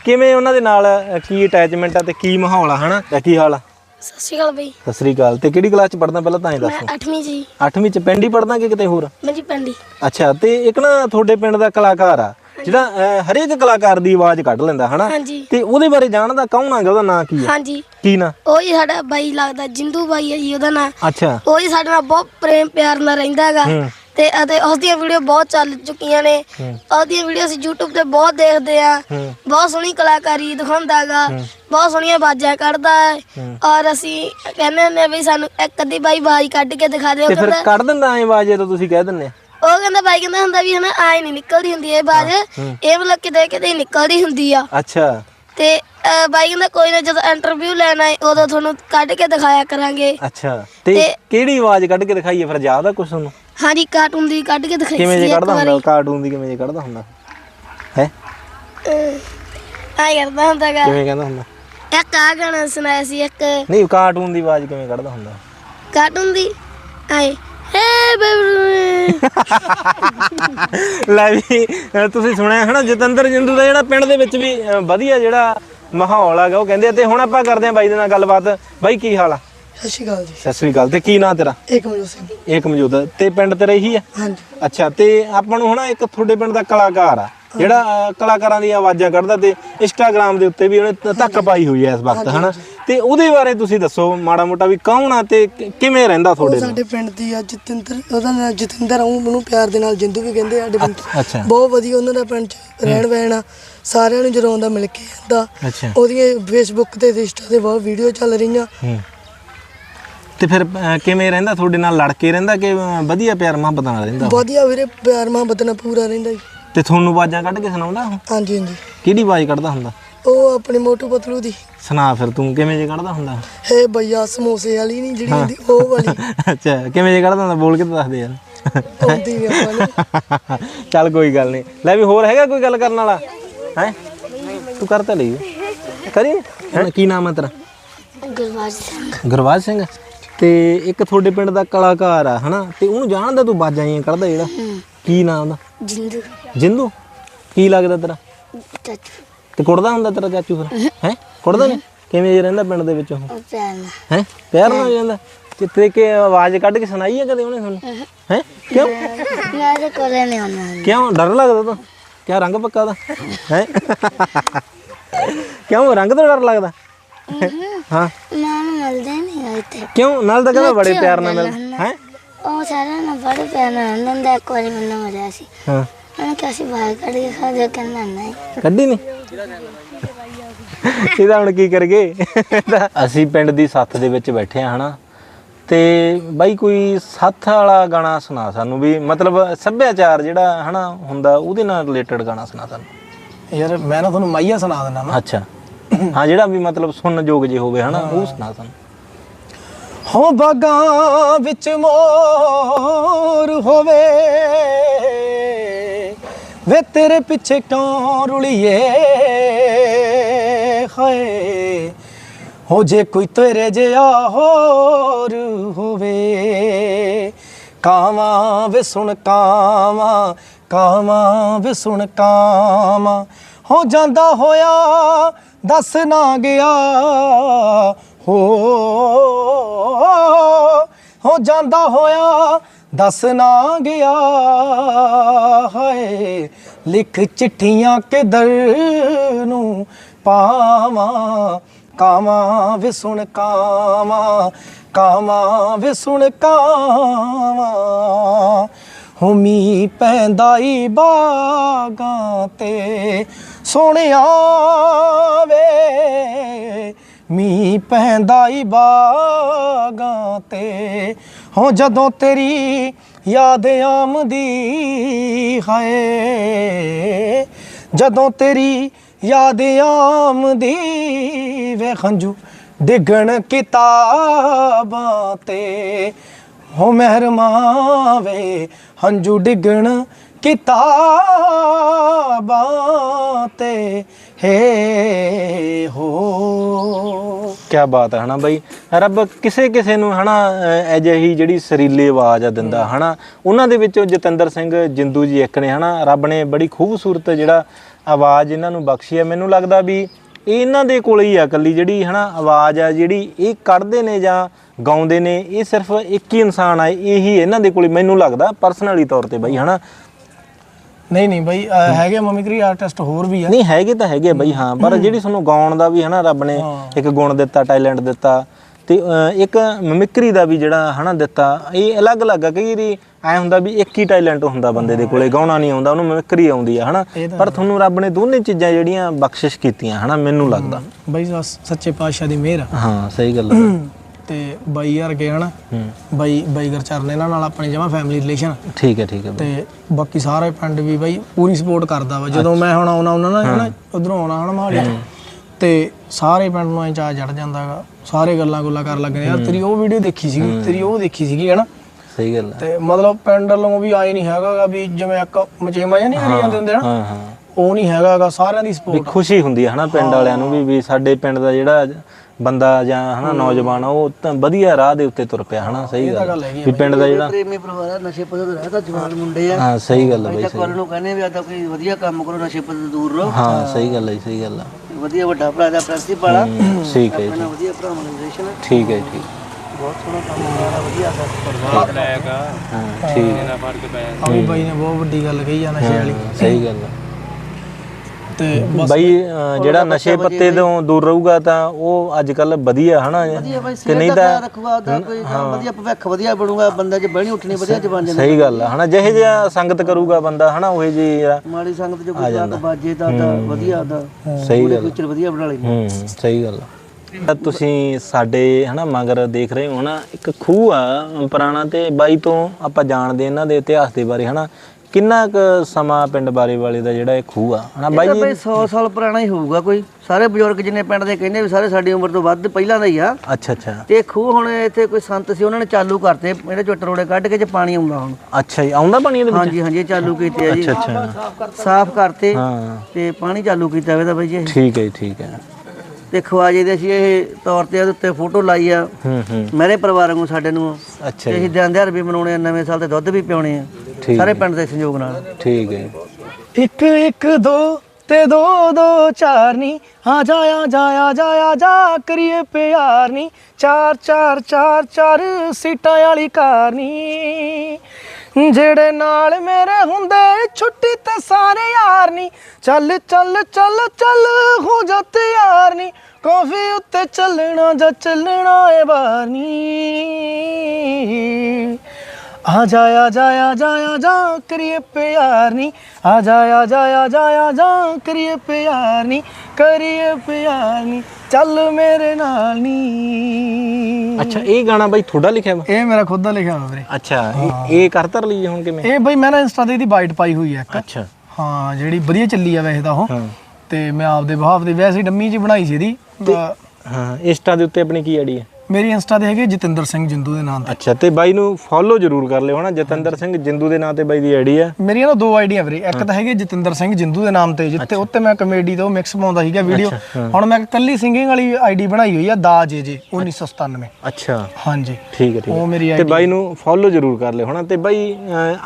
[SPEAKER 4] ਕਿਵੇਂ ਉਹਨਾਂ ਦੇ ਨਾਲ ਕੀ ਅਟੈਚਮੈਂਟ ਆ ਤੇ ਕੀ ਮਾਹੌਲ ਆ ਹਨਾ? ਤੇ ਕੀ ਹਾਲ ਆ?
[SPEAKER 5] ਸਤਿ ਸ਼੍ਰੀ ਅਕਾਲ ਬਈ।
[SPEAKER 4] ਸਤਿ ਸ੍ਰੀ ਅਕਾਲ। ਤੇ ਕਿਹੜੀ ਕਲਾਸ ਚ ਪੜਦਾ ਪਹਿਲਾਂ ਤਾਂ ਇਹ
[SPEAKER 5] ਮੈਂ
[SPEAKER 4] ਦੱਸੋ।
[SPEAKER 5] 8ਵੀਂ ਜੀ
[SPEAKER 4] 8ਵੀਂ ਚ ਪਿੰਡ ਹੀ ਪੜਦਾ ਕਿ ਕਿਤੇ ਹੋਰ?
[SPEAKER 5] ਮੈਂ ਜੀ ਪਿੰਡੀ
[SPEAKER 4] ਅੱਛਾ ਤੇ ਇੱਕ ਨਾ ਤੁਹਾਡੇ ਪਿੰਡ ਦਾ ਕਲਾਕਾਰ ਆ ਜਿਹੜਾ ਹਰੇਕ ਕਲਾਕਾਰ ਦੀ ਆਵਾਜ਼ ਕੱਢ ਲੈਂਦਾ ਹਨਾ?
[SPEAKER 5] ਹਾਂਜੀ।
[SPEAKER 4] ਤੇ ਉਹਦੇ ਬਾਰੇ ਜਾਣਦਾ ਕੌਣ ਆ ਉਹਦਾ ਨਾਂ ਕੀ ਆ?
[SPEAKER 5] ਹਾਂਜੀ।
[SPEAKER 4] ਕੀ ਨਾਂ?
[SPEAKER 5] ਉਹ ਹੀ ਸਾਡਾ ਬਾਈ ਲੱਗਦਾ ਜਿੰਦੂ ਬਾਈ ਹੈ ਜੀ ਉਹਦਾ ਨਾਂ।
[SPEAKER 4] ਅੱਛਾ।
[SPEAKER 5] ਉਹ ਹੀ ਸਾਡੇ ਨਾਲ ਬਹੁਤ ਪ੍ਰੇਮ ਪਿਆਰ ਨਾਲ ਰਹਿੰਦਾ ਹੈਗਾ
[SPEAKER 4] ਹੂੰ।
[SPEAKER 5] ਤੇ ਅਤੇ ਉਸ ਦੀਆਂ ਵੀਡੀਓ ਬਹੁਤ ਚੱਲ ਚੁੱਕੀਆਂ ਨੇ। ਉਹਦੀਆਂ ਵੀਡੀਓ ਅਸੀਂ YouTube ਤੇ ਬਹੁਤ ਦੇਖਦੇ ਆ। ਬਹੁਤ ਸੋਹਣੀ ਕਲਾਕਾਰੀ ਦਿਖਾਉਂਦਾ ਹੈਗਾ ਬਹੁਤ ਸੋਹਣੀਆਂ ਬਾਜਾਂ ਕੱਢਦਾ ਹੈ। ਔਰ ਅਸੀਂ ਕਹਿੰਦੇ ਹੁੰਦੇ ਵੀ ਸਾਨੂੰ ਇੱਕ ਅੱਧੀ ਬਾਈ ਬਾਜ ਕੱਢ ਕੇ ਦਿਖਾ ਦਿਓ।
[SPEAKER 4] ਤੇ ਫਿਰ ਕੱਢ ਦਿੰਦਾ ਐ ਆਵਾਜ਼ ਜਦੋਂ ਤੁਸੀਂ ਕਹਿ ਦਿੰਦੇ
[SPEAKER 5] ਉਹ ਕਹਿੰਦਾ ਬਾਈ ਕਹਿੰਦਾ ਹੁੰਦਾ ਵੀ ਹਨਾ ਆਏ ਨਹੀਂ ਨਿਕਲਦੀ ਹੁੰਦੀ ਇਹ ਬਾਜ ਇਹ ਮਤਲਬ ਕਿਤੇ ਕਿਤੇ ਨਿਕਲਦੀ ਹੁੰਦੀ ਆ।
[SPEAKER 4] ਅੱਛਾ।
[SPEAKER 5] ਤੇ ਬਾਈ ਕਹਿੰਦਾ ਕੋਈ ਨਾ ਜਦੋਂ ਇੰਟਰਵਿਊ ਲੈਣਾ ਹੈ ਉਦੋਂ ਤੁਹਾਨੂੰ ਕੱਢ ਕੇ ਦਿਖਾਇਆ ਕਰਾਂਗੇ।
[SPEAKER 4] ਅੱਛਾ। ਤੇ
[SPEAKER 5] ਤੇ- ਕਿਹੜੀ
[SPEAKER 4] ਆਵਾਜ਼ ਕੱਢ ਕੇ ਦਿਖਾਈਏ ਫਿਰ ਯਾਦ ਆ ਕੁਛ ਤੁਹਾਨੂੰ?
[SPEAKER 5] ਹਾਂਜੀ ਕਾਰਟੂਨ ਦੀ ਕੱਢ ਕੇ ਦਿਖਾਈ
[SPEAKER 4] ਕਿਵੇਂ ਜੇ ਕੱਢਦਾ ਹੁੰਦਾ ਕਾਰਟੂਨ ਦੀ ਕਿਵੇਂ ਜੇ ਕੱਢਦਾ ਹੁੰਦਾ? ਹੈ?
[SPEAKER 5] ਆਏ ਕਰਦਾ ਹੁੰਦਾਗਾ
[SPEAKER 4] ਕਿਵੇਂ ਕਹਿੰਦਾ ਹੁੰਦਾ?
[SPEAKER 5] ਇੱਕ ਆ ਗਾਣਾ ਸੁਣਾਇਆ ਸੀ ਇੱਕ
[SPEAKER 4] ਨਹੀਂ ਕਾਰਟੂਨ ਦੀ ਆਵਾਜ਼ ਕਿਵੇਂ ਕੱਢਦਾ ਹੁੰਦਾ?
[SPEAKER 5] ਕਾਰਟੂਨ ਦੀ? ਆਏ ਹੇ ਬੇਬੀ
[SPEAKER 4] ਲੈ ਵੀ ਤੁਸੀਂ ਸੁਣਿਆ ਹਨਾ ਜਤਿੰਦਰ ਜਿੰਦੂ ਦਾ ਜਿਹੜਾ ਪਿੰਡ ਦੇ ਵਿੱਚ ਵੀ ਵਧੀਆ ਜਿਹੜਾ ਮਾਹੌਲ ਹੈਗਾ ਉਹ ਕਹਿੰਦੇ ਆ ਤੇ ਹੁਣ ਆਪਾਂ ਕਰਦੇ ਆ ਬਾਈ ਦੇ ਨਾਲ ਗੱਲਬਾਤ। ਬਾਈ ਕੀ ਹਾਲ ਆ?
[SPEAKER 2] ਸਤਿ ਸ਼੍ਰੀ ਅਕਾਲ ਜੀ।
[SPEAKER 4] ਸਤਿ ਸ੍ਰੀ ਅਕਾਲ। ਤੇ ਕੀ ਨਾਂ ਤੇਰਾ?
[SPEAKER 2] ਇੱਕ ਮਿੰਟ ਸਿੰਘ।
[SPEAKER 4] ਏਕ ਮੌਜੂਦ। ਤੇ ਪਿੰਡ ਤੇਰਾ ਇਹੀ ਆ?
[SPEAKER 2] ਹਾਂਜੀ।
[SPEAKER 4] ਅੱਛਾ ਤੇ ਆਪਾਂ ਨੂੰ ਹਨਾ ਇੱਕ ਤੁਹਾਡੇ ਪਿੰਡ ਦਾ ਕਲਾਕਾਰ ਆ ਜਿਹੜਾ ਅਹ, ਕਲਾਕਾਰਾਂ ਦੀਆਂ ਆਵਾਜ਼ਾਂ ਕੱਢਦਾ ਤੇ ਇੰਸਟਾਗ੍ਰam ਦੇ ਉੱਤੇ ਵੀ ਉਹਨੇ ਤ- ਧੱਕ ਪਾਈ ਹੋਈ ਹੈ ਇਸ ਵਕਤ ਹਨਾ? ਤੇ ਉਹਦੇ ਬਾਰੇ ਤੁਸੀਂ ਦੱਸੋ ਮਾੜਾ ਮੋਟਾ ਵੀ ਕੌਣ ਆ ਤੇ ਕਿ- ਕਿਵੇਂ ਰਹਿੰਦਾ
[SPEAKER 6] ਉਹ
[SPEAKER 4] ਤੁਹਾਡੇ ਨਾਲ?
[SPEAKER 6] ਸਾਡੇ ਪਿੰਡ ਦੀ ਆ ਜਤਿੰਦਰ ਉਹਦਾ ਨਾਮ ਜਤਿੰਦਰ ਆ ਉਹਨੂੰ ਪਿਆਰ ਦੇ ਨਾਲ ਜਿੰਦੂ ਵੀ ਕਹਿੰਦੇ ਆ ਸਾਡੇ ਪਿੰਡ 'ਚ।
[SPEAKER 4] ਅੱਛਾ।
[SPEAKER 6] ਬਹੁਤ ਵਧੀਆ ਉਹਨਾਂ ਦਾ ਪਿੰਡ ਚ ਰਹਿਣ ਬਹਿਣ ਆ ਸਾਰਿਆਂ ਨੂੰ ਜਦੋਂ ਆਉਂਦਾ ਮਿਲ ਕੇ ਜਾਂਦਾ
[SPEAKER 4] ਅੱਛਾ।
[SPEAKER 6] ਉਹਦੀਆਂ ਫੇਸਬੁੱਕ ਤੇ ਇੰਸਟਾ ਤੇ ਬਹੁਤ ਵੀਡੀਓ ਚੱਲ ਰਹੀਆਂ।
[SPEAKER 4] ਹੂੰ। ਤੇ ਫਿਰ ਅਹ, ਕਿਵੇਂ ਰਹਿੰਦਾ? ਤੁਹਾਡੇ ਨਾਲ ਲੜ ਕੇ ਰਹਿੰਦਾ ਕਿ ਅਹ, ਵਧੀਆ ਪਿਆਰ ਮੁਹੱਬਤ ਨਾਲ ਰਹਿੰਦਾ?
[SPEAKER 6] ਵਧੀਆ ਵੀਰੇ ਪਿਆਰ ਮੁਹੱਬਤ ਨਾਲ ਪੂਰਾ ਰਹਿੰਦਾ ਜੀ।
[SPEAKER 4] ਤੇ ਤੁਹਾਨੂੰ ਆਵਾਜ਼ਾਂ ਕੱਢ ਕੇ ਸੁਣਾਉਂਦਾ ਉਹ?
[SPEAKER 6] ਹਾਂਜੀ ਹਾਂਜੀ।
[SPEAKER 4] ਕਿਹੜੀ ਆਵਾਜ਼ ਕੱਢਦਾ ਹੁੰਦਾ?
[SPEAKER 6] ਉਹ ਆਪਣੇ ਮੋਟੂ ਪਤਲੂ ਦੀ।
[SPEAKER 4] ਸੁਣਾ ਫਿਰ ਤੂੰ ਕਿਵੇਂ ਜੇ ਕੱਢਦਾ ਹੁੰਦਾ?
[SPEAKER 6] ਹੈ ਭਈਆ ਸਮੋਸੇ ਵਾਲੀ ਨਹੀਂ ਜਿਹੜੀ ਹੁੰਦੀ ਉਹ ਵਾਲੀ।
[SPEAKER 4] ਅੱਛਾ ਕਿਵੇਂ ਜੇ ਕੱਢਦਾ ਹੁੰਦਾ? ਬੋਲ ਕੇ ਤਾਂ ਦੱਸ ਦੇ ਯਾਰ।
[SPEAKER 6] ਆਉਂਦੀ ਵੀ ਆਪਾਂ ਨੂੰ।
[SPEAKER 4] ਚੱਲ ਕੋਈ ਗੱਲ ਨਹੀਂ ਲੈ ਵੀ ਹੋਰ ਹੈਗਾ ਕੋਈ ਗੱਲ ਕਰਨ ਵਾਲਾ? ਹੈ? ਤੂੰ ਕਰ ਤਾਂ ਲਈ। ਕਰੀ? ਕੀ ਨਾਮ ਹੈ ਤੇਰਾ?
[SPEAKER 5] ਗੁਰਵਾਜ ਸਿੰਘ।
[SPEAKER 4] ਗੁਰਵਾਜ ਸਿੰਘ? ਤੇ ਇੱਕ ਤੁਹਾਡੇ ਪਿੰਡ ਦਾ ਕਲਾਕਾਰ ਆ ਹਨਾ? ਤੇ ਉਹਨੂੰ ਜਾਣਦਾ ਤੂੰ ਬਾਜਾਂ ਹੀ ਕੱਢਦਾ ਜਿਹੜਾ? ਕੀ ਨਾਮ ਉਹਦਾ?
[SPEAKER 5] ਜਿੰਦੂ।
[SPEAKER 4] ਜਿੰਦੂ? ਕੀ ਲੱਗਦਾ ਤੇਰਾ?
[SPEAKER 5] ਚਾਚੂ।
[SPEAKER 4] ਤੇ ਕੁੜਦਾ ਹੁੰਦਾ ਤੇਰਾ ਚਾਚੂ ਫਿਰ? ਹੈ? ਕੁੜਦਾ ਨਹੀਂ? ਕਿਵੇਂ ਜੇ ਰਹਿੰਦਾ ਪਿੰਡ ਦੇ ਵਿੱਚ ਉਹ?
[SPEAKER 5] ਚੈਨ
[SPEAKER 4] ਹੈ? ਪਿਆਰ ਨਾਲ ਜਾਂਦਾ ਤੇ ਤੇ ਕਿ ਆਵਾਜ਼ ਕੱਢ ਕੇ ਸੁਣਾਈ ਹੈ ਕਦੇ ਉਹਨੇ ਤੁਹਾਨੂੰ? ਹੈ? ਕਿਉਂ?
[SPEAKER 5] ਮੈਂ ਤੇ ਕੋਲੇ ਨਹੀਂ ਆਉਣਾ
[SPEAKER 4] ਕਿਉਂ? ਡਰ ਲੱਗਦਾ ਤਾਂ ਕਿਆ ਰੰਗ ਪੱਕਾ ਦਾ ਹੈ? ਕਿਉਂ? ਰੰਗ ਤੋਂ ਡਰ ਲੱਗਦਾ? ਹਾਂ।
[SPEAKER 5] ਮੈਂ ਉਹਨੂੰ ਮਿਲਦੇ ਨਹੀਂ ਇੱਥੇ
[SPEAKER 4] ਕਿਉਂ? ਨਾਲ ਤਾਂ ਕਹਿੰਦਾ ਬੜੇ ਪਿਆਰ ਨਾਲ ਮਿਲ ਹੈ?
[SPEAKER 5] ਉਹ ਸਾਰਿਆਂ ਨਾਲ ਬੜੇ ਪਿਆਰ ਨਾਲ ਹੁੰਦਾ ਇੱਕ ਵਾਰੀ ਮੈਨੂੰ ਮਿਲਿਆ ਸੀ।
[SPEAKER 4] ਹਾਂ।
[SPEAKER 5] ਕਿਹਾ ਸੀ ਬਾਹਰ ਕੱਢ ਕੇ ਖਾ ਦੇ ਕਹਿੰਦਾ ਨਹੀਂ।
[SPEAKER 4] ਕੱਢੀ ਨਹੀਂ ਇਹਦਾ ਹੁਣ ਕੀ ਕਰਗੇ ਅਸੀਂ ਪਿੰਡ ਦੀ ਸੱਥ ਦੇ ਵਿੱਚ ਬੈਠੇ ਆ ਹਨਾ। ਤੇ ਬਾਈ ਕੋਈ ਸੱਥ ਵਾਲਾ ਗਾਣਾ ਸੁਣਾ ਸਾਨੂੰ ਵੀ ਮਤਲਬ ਸੱਭਿਆਚਾਰ ਜਿਹੜਾ ਹਨਾ ਹੁੰਦਾ ਉਹਦੇ ਨਾਲ ਰਿਲੇਟਡ ਗਾਣਾ ਸੁਣਾ ਸਾਨੂੰ।
[SPEAKER 2] ਯਾਰ ਮੈਂ ਨਾ ਤੁਹਾਨੂੰ ਮਾਈਆ ਸੁਣਾ ਦਿੰਦਾ ਮੈਂ
[SPEAKER 4] ਅੱਛਾ। ਹਾਂ ਜਿਹੜਾ ਵੀ ਮਤਲਬ ਸੁਣਨ ਯੋਗ ਜੇ ਹੋਵੇ ਹਨਾ ਉਹ ਸੁਣਾ ਸਾਨੂੰ।
[SPEAKER 2] ਹੋ ਬਾਗਾਂ ਵਿੱਚ ਮੋਰ ਹੋਵੇ ਵੇ ਤੇਰੇ ਪਿੱਛੇ ਕਿਉਂ ਰੁਲੀਏ? ਹਾਏ ਹੋ ਜੇ ਕੋਈ ਤੇਰੇ ਜਿਹਾ ਹੋਰ ਹੋਵੇ। ਕਾਵਾਂ ਵੇ ਸੁਣ ਕਾਵਾਂ ਕਾਵਾਂ ਵੇ ਸੁਣ ਕਾਵਾਂ। ਹੋ ਜਾਂਦਾ ਹੋਇਆ ਦੱਸ ਨਾ ਗਿਆ। ਹੋ ਹੋ ਜਾਂਦਾ ਹੋਇਆ, ਦੱਸ ਨਾ ਗਿਆ। ਹਾਏ, ਲਿਖ ਚਿੱਠੀਆਂ ਕਿਦਰ ਨੂੰ ਪਾਵਾਂ? ਕਾਵਾਂ ਵੇ ਸੁਣ ਕਾਵਾਂ ਕਾਵਾਂ ਵੇ ਸੁਣ ਕਾਵਾਂ। ਹੁਮੀ ਪੈਂਦਾ ਈ ਬਾਗਾਂ ਤੇ ਸੋਹਣਿਆ ਵੇ ਮੀ ਪੈਂਦਾ ਈ ਬਾਗਾਂ ਤੇ। ਹੋ ਜਦੋਂ ਤੇਰੀ ਯਾਦ ਆਮਦੀ ਹਾਏ, ਜਦੋਂ ਤੇਰੀ ਯਾਦ ਆਮਦੀ ਵੇ ਖੰਜੂ ਡਿੱਗਣ ਕਿਤਾਬਾਂ ਤੇ, ਹੋ ਮਹਿਰਮਾ ਵੇ ਹੰਝੂ ਡਿੱਗਣ ਕਿਤਾਬਾਂ ਤੇ ਹੇ ਹੋ।
[SPEAKER 4] ਕਿਆ ਬਾਤ ਹੈ ਹਨਾ ਬਾਈ? ਰੱਬ ਕਿਸੇ ਕਿਸੇ ਨੂੰ ਹਨਾ ਅਜਿਹੀ ਜਿਹੜੀ ਸਰੀਲੀ ਆਵਾਜ਼ ਆ ਦਿੰਦਾ ਹਨਾ? ਉਹਨਾਂ ਦੇ ਵਿੱਚੋਂ ਜਤਿੰਦਰ ਸਿੰਘ ਜਿੰਦੂ ਜੀ ਇੱਕ ਨੇ ਹਨਾ? ਰੱਬ ਨੇ ਬੜੀ ਖੂਬਸੂਰਤ ਜਿਹੜਾ ਆਵਾਜ਼ ਇਹਨਾਂ ਨੂੰ ਬਖਸ਼ੀ ਹੈ ਮੈਨੂੰ ਲੱਗਦਾ ਵੀ ਇਹ ਇਹਨਾਂ ਦੇ ਕੋਲ ਹੀ ਆ ਇਕੱਲੀ ਜਿਹੜੀ ਹਨਾ ਆਵਾਜ਼ ਆ ਜਿਹੜੀ ਇਹ ਕੱਢਦੇ ਨੇ ਜਾਂ ਗਾਉਂਦੇ ਨੇ ਇਹ ਸਿਰਫ ਇੱਕ ਹੀ ਇਨਸਾਨ ਆ ਇਹੀ ਇਹਨਾਂ ਦੇ ਕੋਲ ਮੈਨੂੰ ਲੱਗਦਾ ਪਰਸਨਲੀ ਤੌਰ ਤੇ ਬਾਈ ਹਨਾ?
[SPEAKER 2] ਨਹੀਂ ਨਹੀਂ ਬਈ ਅਹ ਹੈਗੇ ਮਮਿਕਰੀ ਆਰਟਿਸਟ ਹੋਰ ਵੀ ਆ।
[SPEAKER 4] ਨਹੀਂ ਹੈਗੇ ਤਾਂ ਹੈਗੇ ਬਈ ਹਾਂ ਪਰ ਜਿਹੜੀ ਤੁਹਾਨੂੰ ਗਾਉਣ ਦਾ ਵੀ ਹਨਾ ਰੱਬ ਨੇ ਇੱਕ ਗੁਣ ਦਿੱਤਾ ਟੈਲੈਂਟ ਦਿੱਤਾ ਤੇ ਅਹ, ਇੱਕ ਮਿਮਿਕਰੀ ਦਾ ਵੀ ਜਿਹੜਾ ਹਨਾ ਦਿੱਤਾ ਇਹ ਅਲੱਗ-ਅਲੱਗ ਆ। ਕਈ ਵਾਰੀ ਐ ਹੁੰਦਾ ਵੀ ਇੱਕ ਹੀ ਟੈਲੈਂਟ ਹੁੰਦਾ ਬੰਦੇ ਦੇ ਕੋਲੇ ਗਾਉਣਾ ਨਹੀਂ ਆਉਂਦਾ ਉਹਨੂੰ ਮਿਮਿਕਰੀ ਆਉਂਦੀ ਆ ਹਨਾ। ਪਰ ਤੁਹਾਨੂੰ ਰੱਬ ਨੇ ਦੋਨੇ ਚੀਜ਼ਾਂ ਜਿਹੜੀਆਂ ਬਖਸ਼ਿਸ਼ ਕੀਤੀਆਂ ਹਨਾ ਮੈਨੂੰ ਲੱਗਦਾ।
[SPEAKER 2] ਬਈ ਬਸ ਸੱਚੇ ਪਾਤਸ਼ਾਹ ਦੀ ਮਿਹਰ ਆ।
[SPEAKER 4] ਹਾਂ ਸਹੀ ਗੱਲ ਹੈ
[SPEAKER 2] ਤੇ ਬਾਈ ਯਾਰ ਗਏ ਹਨਾ। ਬਾਈ ਬਾਈ ਗਰਚਰਨ ਇਹਨਾਂ ਨਾਲ ਆਪਣੀ ਜਮਾ ਫੈਮਿਲੀ ਰਿਲੇਸ਼ਨ
[SPEAKER 4] ਠੀਕ ਹੈ ਠੀਕ ਹੈ।
[SPEAKER 2] ਤੇ ਬਾਕੀ ਸਾਰੇ ਪਿੰਡ ਵੀ ਬਾਈ ਪੂਰੀ ਸਪੋਰਟ ਕਰਦਾ ਵਾ। ਜਦੋਂ ਮੈਂ ਹੁਣ ਆਉਣਾ ਉਹਨਾਂ ਨਾਲ ਹਨਾ ਉਧਰੋਂ ਆਉਣਾ ਹਨਾ ਮਹਾਲੀ। ਤੋਂ ਸਾਰੇ ਪਿੰਡ ਨੂੰ ਐਂ ਚਾਹ ਚੜ ਜਾਂਦਾਗਾ ਸਾਰੇ ਗੱਲਾਂ ਗੁੱਲਾਂ ਕਰਨ ਲੱਗਦੇ ਯਾਰ ਤੇਰੀ ਉਹ ਵੀਡੀਓ ਦੇਖੀ ਸੀਗੀ ਤੇਰੀ ਉਹ ਦੇਖੀ ਸੀਗੀ ਹਨਾ।
[SPEAKER 4] ਸਹੀ ਗੱਲ ਹੈ।
[SPEAKER 2] ਤੇ ਮਤਲਬ ਪਿੰਡ ਵੱਲੋਂ ਵੀ ਆਏ ਨਹੀਂ ਹੈਗਾਗਾ ਵੀ ਜਿਵੇਂ ਇੱਕ ਮਚੇਮਾ ਜਿਹਾ ਨਹੀਂ ਕਰੀ ਜਾਂਦੇ ਹੁੰਦੇ ਨਾ
[SPEAKER 4] ਹਾਂ ਹਾਂ
[SPEAKER 2] ਉਹ ਨਹੀਂ ਹੈਗਾਗਾ ਸਾਰਿਆਂ ਦੀ ਸਪੋਰਟ
[SPEAKER 4] ਖੁਸ਼ੀ ਹੁੰਦੀ ਹੈ ਹਨਾ ਪਿੰਡ ਵਾਲਿਆਂ ਨੂੰ ਵੀ ਵੀ ਸਾਡੇ ਪਿੰਡ ਦਾ ਜਿਹੜਾ ਬੰਦਾ ਜਾਂ ਹਨਾ ਨੌਜਵਾਨ ਆ, ਉਹ ਤਾਂ ਵਧੀਆ ਰਾਹ ਦੇ ਉੱਤੇ ਤੁਰ ਪਿਆ ਹਨਾ ਸਹੀ ਗੱਲ ਹੈ। ਵੀ ਪਿੰਡ ਦਾ ਜਿਹੜਾ
[SPEAKER 6] ਪ੍ਰੇਮੀ ਪਰਿਵਾਰ ਆ ਨਸ਼ੇ ਪੱਤੇ ਤੋਂ ਰਹਿਤਾ ਜਵਾਨ ਮੁੰਡੇ ਆ।
[SPEAKER 4] ਹਾਂ ਸਹੀ ਗੱਲ ਹੈ ਬਈ ਸਹੀ
[SPEAKER 6] ਕੋਲ ਨੂੰ ਕਹਿੰਦੇ ਵੀ ਆਦਾ ਕੋਈ ਵਧੀਆ ਕੰਮ ਕਰੋ ਨਸ਼ੇ ਪੱਤੇ ਤੋਂ ਦੂਰ ਰਹੋ।
[SPEAKER 4] ਹਾਂ ਸਹੀ ਗੱਲ ਹੈ ਜੀ, ਸਹੀ ਗੱਲ ਹੈ
[SPEAKER 6] ਵਧੀਆ ਵੱਡਾ ਭਰਾ ਦਾ ਪ੍ਰਿੰਸੀਪਲ ਆ।
[SPEAKER 4] ਠੀਕ ਹੈ ਜੀ,
[SPEAKER 6] ਆਪਣਾ ਵਧੀਆ ਭਰਾ ਮਨੋਜੇਸ਼ਨ
[SPEAKER 4] ਠੀਕ ਹੈ ਠੀਕ।
[SPEAKER 6] ਬਹੁਤ ਸੋਹਣਾ ਕੰਮ ਹੋ ਰਿਹਾ ਵਧੀਆ ਸਰ
[SPEAKER 4] ਹਾਂ ਠੀਕ। ਹੈ।
[SPEAKER 2] ਆ ਵੀ ਬਾਈ ਨੇ ਬਹੁਤ ਵੱਡੀ ਗੱਲ ਕਹੀ ਆ ਨਸ਼ੇ ਵਾਲੀ।
[SPEAKER 4] ਸਹੀ ਗੱਲ ਹੈ
[SPEAKER 2] ਤੇ
[SPEAKER 4] ਬਈ ਜਿਹੜਾ ਨਸ਼ੇ ਪੱਤੇ ਤੋਂ ਦੂਰ ਰਹੂਗਾ ਤਾਂ ਉਹ ਅੱਜ ਕੱਲ ਵਧੀਆ ਹਨਾ? ਤੇ ਨਹੀਂ ਤਾਂ
[SPEAKER 6] ਰੱਖੂਗਾ ਕੋਈ ਵਧੀਆ ਭਵਿੱਖ ਵਧੀਆ ਬਣੂਗਾ ਬੰਦਾ ਜੇ ਬਹਿਣੀ ਉੱਠਣੀ ਵਧੀਆ ਬਣ ਜਾਂਦਾ
[SPEAKER 4] ਸਹੀ ਗੱਲ ਹਨਾ? ਜਿਹੇ ਜਿਹਾ ਸੰਗਤ ਕਰੂਗਾ ਬੰਦਾ ਹਨਾ? ਉਹ ਜੀ
[SPEAKER 6] ਮਾੜੀ ਸੰਗਤ ਜੋ ਕੋਈ ਜਵਾਕ ਬਾਜੇ ਦਾ ਦਾ ਵਧੀਆ ਦਾ
[SPEAKER 4] ਸਹੀ ਗੱਲ
[SPEAKER 6] ਫਿਊਚਰ ਵਧੀਆ ਬਣਾ ਲੈਂਦਾ
[SPEAKER 4] ਹੂੰ ਸਹੀ ਗੱਲ। ਤਾਂ ਤੁਸੀਂ ਸਾਡੇ ਹਨਾ ਮਗਰ ਦੇਖ ਰਹੇ ਹੋ ਨਾ ਇੱਕ ਖੂਹ ਆ ਪੁਰਾਣਾ ਤੇ ਬਾਈ ਤੋਂ ਆਪਾਂ ਜਾਣਦੇ ਇਹਨਾਂ ਦੇ ਇਤਿਹਾਸ ਦੇ ਬਾਰੇ ਹਨਾ? ਕਿੰਨਾ ਕੁ ਸਮਾਂ ਪਿੰਡ ਬਾਰੇ ਵਾਲੇ ਦਾ ਜਿਹੜਾ ਇਹ ਖੂਹ ਆ? ਹਨਾ ਬਾਈ
[SPEAKER 6] ਇਹ
[SPEAKER 4] ਜੀ?
[SPEAKER 6] ਬਈ 100 ਸਾਲ ਪੁਰਾਣਾ ਹੀ ਹੋਊਗਾ ਕੋਈ। ਸਾਰੇ ਬਜ਼ੁਰਗ ਜਿੰਨੇ ਪਿੰਡ ਦੇ ਕਹਿੰਦੇ ਵੀ ਸਾਰੇ ਸਾਡੀ ਉਮਰ ਤੋਂ ਵੱਧ ਪਹਿਲਾਂ ਦਾ ਹੀ ਆ।
[SPEAKER 4] ਅੱਛਾ ਅੱਛਾ।
[SPEAKER 6] ਤੇ ਖੂਹ ਹੁਣ ਇੱਥੇ ਕੋਈ ਸੰਤ ਸੀ ਉਹਨਾਂ ਨੇ ਚਾਲੂ ਕਰਤੇ। ਇਹਦੇ ਚੋਂ ਟਰੋੜੇ ਕੱਢ ਕੇ ਚ ਪਾਣੀ ਆਉਂਦਾ ਹੁਣ।
[SPEAKER 4] ਅੱਛਾ ਜੀ ਆਉਂਦਾ ਪਾਣੀ ਇਹਦੇ ਵਿੱਚ?
[SPEAKER 6] ਹਾਂਜੀ ਹਾਂਜੀ ਇਹ ਚਾਲੂ ਕੀਤੇ ਆ ਜੀ।
[SPEAKER 4] ਅੱਛਾ ਅੱਛਾ।
[SPEAKER 6] ਸਾਫ਼ ਕਰਤੇ
[SPEAKER 4] ਹਾਂ।
[SPEAKER 6] ਤੇ ਪਾਣੀ ਚਾਲੂ ਕੀਤਾ ਇਹਦਾ ਬਾਈ ਜੀ ਇਹ।
[SPEAKER 4] ਠੀਕ ਹੈ ਜੀ, ਠੀਕ ਹੈ।
[SPEAKER 6] ਤੇ ਖਵਾਜੇ ਦੇ ਅਸੀਂ ਇਹ ਤੌਰ ਤੇ ਇਹਦੇ ਉੱਤੇ ਫੋਟੋ ਲਾਈ ਆ।
[SPEAKER 4] ਹੂੰ ਹੂੰ।
[SPEAKER 6] ਮੇਰੇ ਪਰਿਵਾਰ ਨੂੰ ਸਾਡੇ ਨੂੰ।
[SPEAKER 4] ਅੱਛਾ
[SPEAKER 6] ਤੇ
[SPEAKER 4] ਜੀ।
[SPEAKER 6] ਅਸੀਂ ਦਿਨ ਦਿਹਾੜ ਵੀ ਮਨਾਉਣੇ ਆ ਨਵੇਂ ਸਾਲ ਤੇ ਦੁੱਧ ਵੀ ਪਿਆਉਣੇ ਆ।
[SPEAKER 4] ਠੀਕ।
[SPEAKER 6] ਸਾਰੇ ਪਿੰਡ ਦੇ ਸੰਯੋਗ ਨਾਲ।
[SPEAKER 4] ਠੀਕ ਹੈ। ਜੀ।
[SPEAKER 2] ਇੱਕ ਇੱਕ ਦੋ ਤੇ ਦੋ ਦੋ ਚਾਰ ਨੀ। ਆ ਜਾਇਆ ਜਾਇਆ ਜਾਇਆ ਜਾ ਕਰੀਏ ਪਿਆਰ ਨੀ। ਚਾਰ ਚਾਰ ਚਾਰ ਚਾਰ ਸੀਟਾਂ ਵਾਲੀ ਕਾਰ ਨੀ। ਜਿਹੜੇ ਨਾਲ ਮੇਰੇ ਹੁੰਦੇ ਛੁੱਟੀ ਤੇ ਸਾਰੇ ਯਾਰ ਨੀ। ਚੱਲ ਚੱਲ ਚੱਲ ਚੱਲ ਹੋ ਜਾ ਤਿਆਰ ਨੀ। ਕਾਫੀ ਉੱਤੇ ਚੱਲਣਾ ਜਾਂ ਚੱਲਣਾ ਏ ਬਾਹਰ ਨੀ। ਆ ਜਾਇਆ ਜਾਇਆ ਜਾਇਆ ਜਾ ਕਰੀਏ ਪਿਆਰ ਨੀ। ਆ ਜਾਇਆ ਜਾਇਆ ਜਾਇਆ ਜਾ ਕਰੀਏ ਪਿਆਰ ਨੀ। ਕਰੀਏ ਪਿਆਰ ਨੀ ਚੱਲ ਮੇਰੇ ਨਾਲ ਨੀ।
[SPEAKER 4] ਅੱਛਾ ਇਹ ਗਾਣਾ ਬਾਈ ਤੁਹਾਡਾ ਲਿਖਿਆ ਵਾ?
[SPEAKER 2] ਇਹ ਮੇਰਾ ਖੁਦ ਦਾ ਲਿਖਿਆ ਹੋਇਆ ਵੀਰੇ।
[SPEAKER 4] ਅੱਛਾ ਇਹ- ਇਹ ਕਰਤਾ ਰਿਲੀਜ਼ ਹੁਣ ਕਿਵੇਂ?
[SPEAKER 2] ਇਹ ਬਈ ਮੈਂ ਨਾ ਇੰਸਟਾ ਤੇ ਇਹਦੀ ਬਾਈਟ ਪਾਈ ਹੋਈ ਹੈ ਇੱਕ।
[SPEAKER 4] ਅੱਛਾ।
[SPEAKER 2] ਹਾਂ ਜਿਹੜੀ ਵਧੀਆ ਚੱਲੀ ਆ ਵੈਸੇ ਤਾਂ ਉਹ।
[SPEAKER 4] ਹਾਂ।
[SPEAKER 2] ਤੇ ਮੈਂ ਆਪਦੇ ਬਹਾਵ ਦੇ ਵੈਸੇ ਹੀ ਡੰਮੀ ਜੀ ਬਣਾਈ ਸੀ ਇਹਦੀ। ਅਹ
[SPEAKER 4] ਹਾਂ ਇੰਸਟਾ ਦੇ ਉੱਤੇ ਆਪਣੀ ਕੀ ਆਈਡੀ ਹੈ
[SPEAKER 2] ਮੇਰੀ ਇੰਸਟਾ ਤੇ ਹੈਗੀ ਜਤਿੰਦਰ ਸਿੰਘ ਜਿੰਦੂ ਦੇ ਨਾਮ ਤੇ।
[SPEAKER 4] ਅੱਛਾ ਤੇ ਬਾਈ ਨੂੰ ਫੋਲੋ ਜ਼ਰੂਰ ਕਰ ਲਿਓ ਹਨਾ ਜਤਿੰਦਰ ਸਿੰਘ ਜਿੰਦੂ ਦੇ ਨਾਂ ਤੇ ਬਾਈ ਦੀ ਆਈਡੀ ਆ
[SPEAKER 2] ਮੇਰੀਆਂ ਨਾ ਦੋ ਆਈਡੀਆਂ ਵੀਰੇ ਇੱਕ ਤਾਂ ਹੈਗੀ ਜਤਿੰਦਰ ਸਿੰਘ ਜਿੰਦੂ ਦੇ ਨਾਮ ਤੇ ਜਿੱਤੇ ਉੱਤੇ ਮੈਂ ਕਮੇਡੀ ਤੋਂ ਮਿਕਸ ਪਾਉਂਦਾ ਸੀਗਾ ਵੀਡੀਓ ਹੁਣ ਮੈਂ ਕੱਲੀ ਸਿੰਗਿੰਗ ਵਾਲੀ ਆਈਡੀ ਬਣਾਈ ਹੋਈ ਆ ਦਾ ਜੇ ਜੇ 1997
[SPEAKER 4] ਅੱਛਾ।
[SPEAKER 2] ਹਾਂਜੀ
[SPEAKER 4] ਠੀਕ ਹੈ ਠੀਕ
[SPEAKER 2] ਉਹ
[SPEAKER 4] ਹੈ ਤੇ ਬਾਈ ਨੂੰ ਫੋਲੋ ਜ਼ਰੂਰ ਕਰ ਲਿਓ ਹਨਾ ਤੇ ਬਾਈ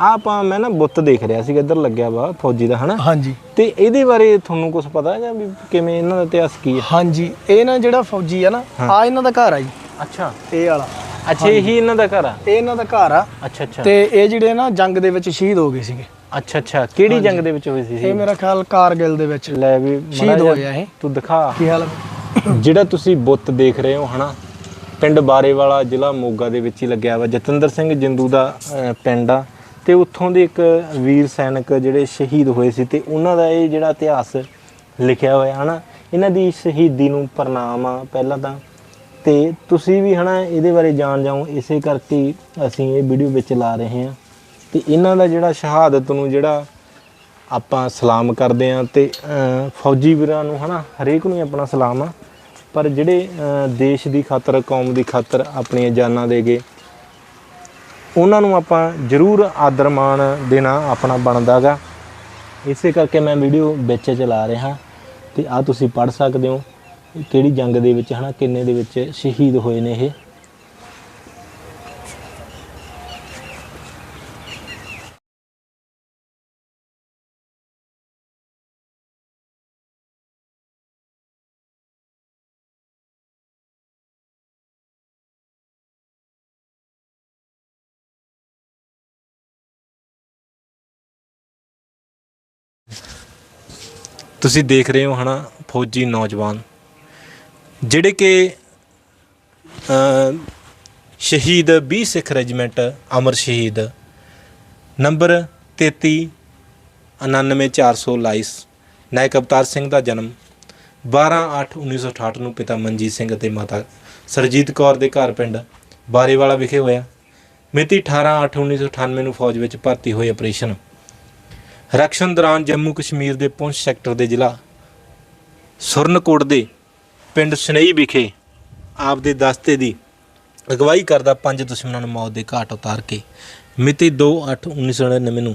[SPEAKER 4] ਆਪਾਂ ਮੈਂ ਨਾ ਬੁੱਤ ਦੇਖ ਰਿਹਾ ਸੀਗਾ ਇੱਧਰ ਲੱਗਿਆ ਵਾ ਫੌਜੀ ਦਾ ਹਨਾ?
[SPEAKER 2] ਹਾਂਜੀ।
[SPEAKER 4] ਤੇ ਇਹਦੇ ਬਾਰੇ ਤੁਹਾਨੂੰ ਕੁਝ ਪਤਾ ਹੈ ਜਾਂ ਵੀ ਕਿਵੇਂ ਇਹਨਾਂ ਦਾ ਇਤਿਹਾਸ ਕੀ ਹੈ?
[SPEAKER 2] ਹਾਂਜੀ ਇਹ ਨਾ ਜਿਹੜਾ ਫੌਜੀ ਆ ਨਾ ਆ ਇਹਨਾਂ ਦਾ ਘਰ ਆ ਜੀ।
[SPEAKER 4] ਅੱਛਾ।
[SPEAKER 2] ਇਹ ਵਾਲਾ।
[SPEAKER 4] ਅੱਛਾ ਇਹੀ ਇਹਨਾਂ ਦਾ ਘਰ ਆ?
[SPEAKER 2] ਇਹ ਇਹਨਾਂ ਦਾ ਘਰ ਆ।
[SPEAKER 4] ਅੱਛਾ ਅੱਛਾ।
[SPEAKER 2] ਤੇ ਇਹ ਜਿਹੜੇ ਨਾ ਜੰਗ ਦੇ ਵਿੱਚ ਸ਼ਹੀਦ ਹੋ ਗਏ ਸੀਗੇ।
[SPEAKER 4] ਅੱਛਾ ਅੱਛਾ। ਕਿਹੜੀ ਜੰਗ ਦੇ ਵਿੱਚ ਹੋਈ ਸੀ
[SPEAKER 2] ਇਹ ਮੇਰਾ ਖਿਆਲ ਕਾਰਗਿਲ ਦੇ ਵਿੱਚ
[SPEAKER 4] ਲੈ ਵੀ
[SPEAKER 2] ਸ਼ਹੀਦ
[SPEAKER 4] ਜਿਹਾ
[SPEAKER 2] ਹੋਏ ਆ ਇਹ।
[SPEAKER 4] ਤੂੰ ਦਿਖਾ।
[SPEAKER 2] ਕੀ ਹਾਲ
[SPEAKER 4] ਜਿਹੜਾ ਤੁਸੀਂ ਬੁੱਤ ਦੇਖ ਰਹੇ ਹੋ ਹਨਾ? ਪਿੰਡ ਬਾਰੇਵਾਲਾ ਜ਼ਿਲ੍ਹਾ ਮੋਗਾ ਦੇ ਵਿੱਚ ਹੀ ਲੱਗਿਆ ਵਾ। ਜਤਿੰਦਰ ਸਿੰਘ ਜਿੰਦੂ ਦਾ ਪਿੰਡ ਆ। ਤੇ ਉੱਥੋਂ ਦੇ ਇੱਕ ਵੀਰ ਸੈਨਿਕ ਜਿਹੜੇ ਸ਼ਹੀਦ ਹੋਏ ਸੀ ਤੇ ਉਹਨਾਂ ਦਾ ਇਹ ਜਿਹੜਾ ਇਤਿਹਾਸ ਲਿਖਿਆ ਹੋਇਆ ਹਨਾ? ਇਹਨਾਂ ਦੀ ਸ਼ਹੀਦੀ ਨੂੰ ਪ੍ਰਣਾਮ ਆ। ਪਹਿਲਾਂ ਤਾਂ ਤੇ ਤੁਸੀਂ ਵੀ ਹਨਾ ਇਹਦੇ ਬਾਰੇ ਜਾਣ ਜਾਓ, ਇਸੇ ਕਰਕੇ ਅਸੀਂ ਇਹ ਵੀਡੀਓ ਵਿੱਚ ਲਾ ਰਹੇ ਹਾਂ। ਤੇ ਇਹਨਾਂ ਦਾ ਜਿਹੜਾ ਸ਼ਹਾਦਤ ਨੂੰ ਜਿਹੜਾ ਆਪਾਂ ਸਲਾਮ ਕਰਦੇ ਆ ਤੇ ਫੌਜੀ ਵੀਰਾਂ ਨੂੰ ਹਨਾ, ਹਰੇਕ ਨੂੰ ਹੀ ਆਪਣਾ ਸਲਾਮ ਆ। ਪਰ ਜਿਹੜੇ ਦੇਸ਼ ਦੀ ਖਾਤਰ, ਕੌਮ ਦੀ ਖਾਤਰ ਆਪਣੀਆਂ ਜਾਨਾਂ ਦੇ ਗਏ ਉਹਨਾਂ ਨੂੰ ਆਪਾਂ ਜ਼ਰੂਰ ਆਦਰ ਮਾਣ ਦੇਣਾ ਆਪਣਾ ਬਣਦਾਗਾ ਇਸੇ ਕਰਕੇ ਮੈਂ ਵੀਡੀਓ ਵਿੱਚ ਚਲਾ ਰਿਹਾ। ਤੇ ਆ ਤੁਸੀਂ ਪੜ ਸਕਦੇ ਹੋ। ਕਿਹੜੀ ਜੰਗ ਦੇ ਵਿੱਚ, ਹਨਾ, ਕਿੰਨੇ ਦੇ ਵਿੱਚ ਸ਼ਹੀਦ ਹੋਏ ਨੇ ਇਹ? ਤੁਸੀਂ ਦੇਖ ਰਹੇ ਹੋ, ਹਨਾ, ਫੌਜੀ ਨੌਜਵਾਨ। ਜਿਹੜੇ ਕਿ ਸ਼ਹੀਦ 20 ਸਿੱਖ ਰੈਜੀਮੈਂਟ ਅਮਰ ਸ਼ਹੀਦ, ਨੰਬਰ 33 99422 ਨਾਇਕ ਅਵਤਾਰ ਸਿੰਘ ਦਾ ਜਨਮ 12/8/1968 ਨੂੰ ਪਿਤਾ ਮਨਜੀਤ ਸਿੰਘ ਅਤੇ ਮਾਤਾ ਸਰਜੀਤ ਕੌਰ ਦੇ ਘਰ ਪਿੰਡ ਬਾਰੇਵਾਲਾ ਵਿਖੇ ਹੋਇਆ। ਮਿਤੀ 18/8/1998 ਨੂੰ ਫੌਜ ਵਿੱਚ ਭਰਤੀ ਹੋਏ ਆਪਰੇਸ਼ਨ। ਰਕਸ਼ਨ ਦੌਰਾਨ ਜੰਮੂ ਕਸ਼ਮੀਰ ਦੇ ਪੁੰਛ ਸੈਕਟਰ ਦੇ ਜ਼ਿਲ੍ਹਾ ਸੁਰਨਕੋਟ ਦੇ ਪਿੰਡ ਸਨੇਈ ਵਿਖੇ ਆਪ ਦੇ ਦਸਤੇ ਦੀ ਅਗਵਾਈ ਕਰਦਾ ਪੰਜ ਦੁਸ਼ਮਣਾਂ ਨੂੰ ਮੌਤ ਦੇ ਘਾਟ ਉਤਾਰ ਕੇ। ਮਿਤੀ 2/8/1999 ਨੂੰ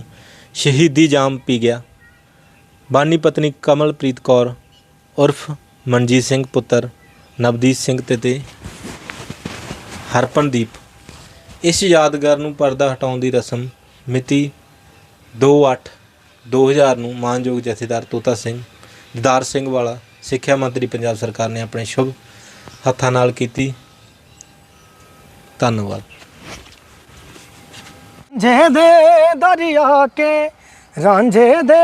[SPEAKER 4] ਸ਼ਹੀਦੀ ਜਾਮ ਪੀ ਗਿਆ। ਬਾਨੀ ਪਤਨੀ ਕਮਲਪ੍ਰੀਤ ਕੌਰ, ਉਰਫ ਮਨਜੀਤ ਸਿੰਘ ਪੁੱਤਰ ਨਵਦੀਪ ਸਿੰਘ ਤੇ ਤੇ ਹਰਪਨਦੀਪ। ਇਸ ਯਾਦਗਾਰ ਨੂੰ ਪਰਦਾ ਹਟਾਉਣ ਦੀ ਰਸਮ ਮਿਤੀ 2/8 2000 ਨੂੰ ਮਾਨਯੋਗ ਜਥੇਦਾਰ ਤੋਤਾ ਸਿੰਘ, ਦਿਦਾਰ ਸਿੰਘ ਵਾਲਾ ਸਿੱਖਿਆ ਮੰਤਰੀ ਪੰਜਾਬ ਸਰਕਾਰ ਨੇ ਆਪਣੇ ਸ਼ੁਭ ਹੱਥਾਂ ਨਾਲ ਕੀਤੀ। ਧੰਨਵਾਦ।
[SPEAKER 2] ਜੇ ਦੇ ਦਰਿਆ ਕੇ ਰਾਂਝੇ ਦੇ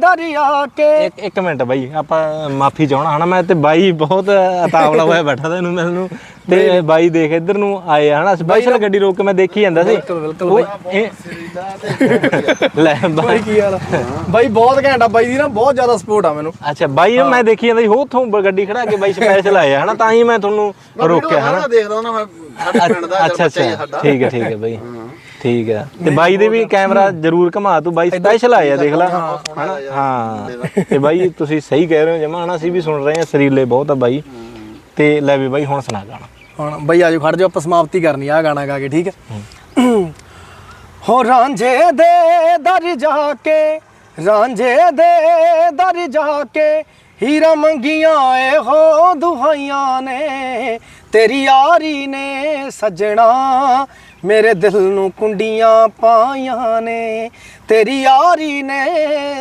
[SPEAKER 2] ਦਰਿਆ ਕੇ।
[SPEAKER 4] ਇੱਕ ਇੱਕ ਮਿੰਟ ਬਾਈ ਆਪਾਂ ਮਾਫੀ ਚਾਹਣਾ ਹਨਾ ਮੈਂ ਤੇ ਬਾਈ ਬਹੁਤ ਅਤਾਵਲਾ ਹੋਇਆ ਬੈਠਾ ਤਾਂ ਇਹਨੂੰ ਮਿਲਣ ਨੂੰ। ਤੇ ਬਾਈ ਦੇਖ ਇੱਧਰ ਨੂੰ ਆਏ ਆ ਹਨਾ ਸਪੈਸ਼ਲ ਗੱਡੀ ਰੋਕ ਕੇ ਮੈਂ ਦੇਖੀ ਜਾਂਦਾ ਸੀ।
[SPEAKER 2] ਬਿਲਕੁਲ, ਬਿਲਕੁਲ
[SPEAKER 4] ਲੈ
[SPEAKER 2] ਬਾਈ।
[SPEAKER 4] ਬਾਈ
[SPEAKER 2] ਕੀ ਹਾਲ ਆ? ਬਾਈ ਬਹੁਤ ਘੈਂਟ ਆ ਬਾਈ ਦੀ ਨਾ ਬਹੁਤ ਜ਼ਿਆਦਾ ਸਪੋਰਟ ਆ ਮੈਨੂੰ।
[SPEAKER 4] ਅੱਛਾ ਬਾਈ ਮੈਂ ਦੇਖੀ ਜਾਂਦਾ ਸੀ ਉਥੋਂ ਗੱਡੀ ਖੜਾ ਕੇ ਬਾਈ ਸਪੈਸ਼ਲ ਆਏ ਆ ਹਨਾ ਤਾਂ ਹੀ ਮੈਂ ਤੁਹਾਨੂੰ ਰੋਕਿਆ ਹਨਾ।
[SPEAKER 7] ਦੇਖਦਾ ਨਾ ਮੈਂ ਸਾਡੇ ਪਿੰਡ ਦਾ
[SPEAKER 4] ਅੱਛਾ ਅੱਛਾ। ਠੀਕ ਹੈ ਠੀਕ ਹੈ ਬਾਈ। ਠੀਕ ਹੈ ਤੇ ਬਾਈ ਦੇ ਵੀ ਕੈਮਰਾ ਜ਼ਰੂਰ ਘੁਮਾ ਤੂੰ ਬਾਈ ਸਪੈਸ਼ਲ ਆਏ ਆ ਦੇਖ ਲੈ। ਹਨਾ ਹਾਂ ਤੇ ਬਾਈ ਤੁਸੀਂ ਸਹੀ ਕਹਿ ਰਹੇ ਹੋ ਜਮਾ ਹਨਾ ਅਸੀਂ ਵੀ ਸੁਣ ਰਹੇ ਹਾਂ ਸਰੀਲੇ ਬਹੁਤ ਆ ਬਾਈ। ਤੇ ਲੈ ਵੀ ਬਾਈ ਹੁਣ ਸੁਣਾ ਗਾਣਾ।
[SPEAKER 2] ਹੁਣ ਬਈ ਆਜੋ ਖੜ ਜਾਓ ਆਪਾਂ ਸਮਾਪਤੀ ਕਰਨੀ ਆ ਗਾਣਾ ਗਾ ਕੇ ਠੀਕ ਹੈ ਹੋ ਰਾਂਝੇ ਦੇ ਦਰ ਜਾ ਕੇ ਰਾਂਝੇ ਦੇ ਦਰ ਜਾ ਕੇ ਹੀਰਾ ਮੰਗੀਆਂ ਏ ਹੋ ਦੁਹਾਈਆਂ ਨੇ ਤੇਰੀ ਯਾਰੀ ਨੇ ਸੱਜਣਾ ਮੇਰੇ ਦਿਲ ਨੂੰ ਕੁੰਡੀਆਂ ਪਾਈਆਂ ਨੇ ਤੇਰੀ ਯਾਰੀ ਨੇ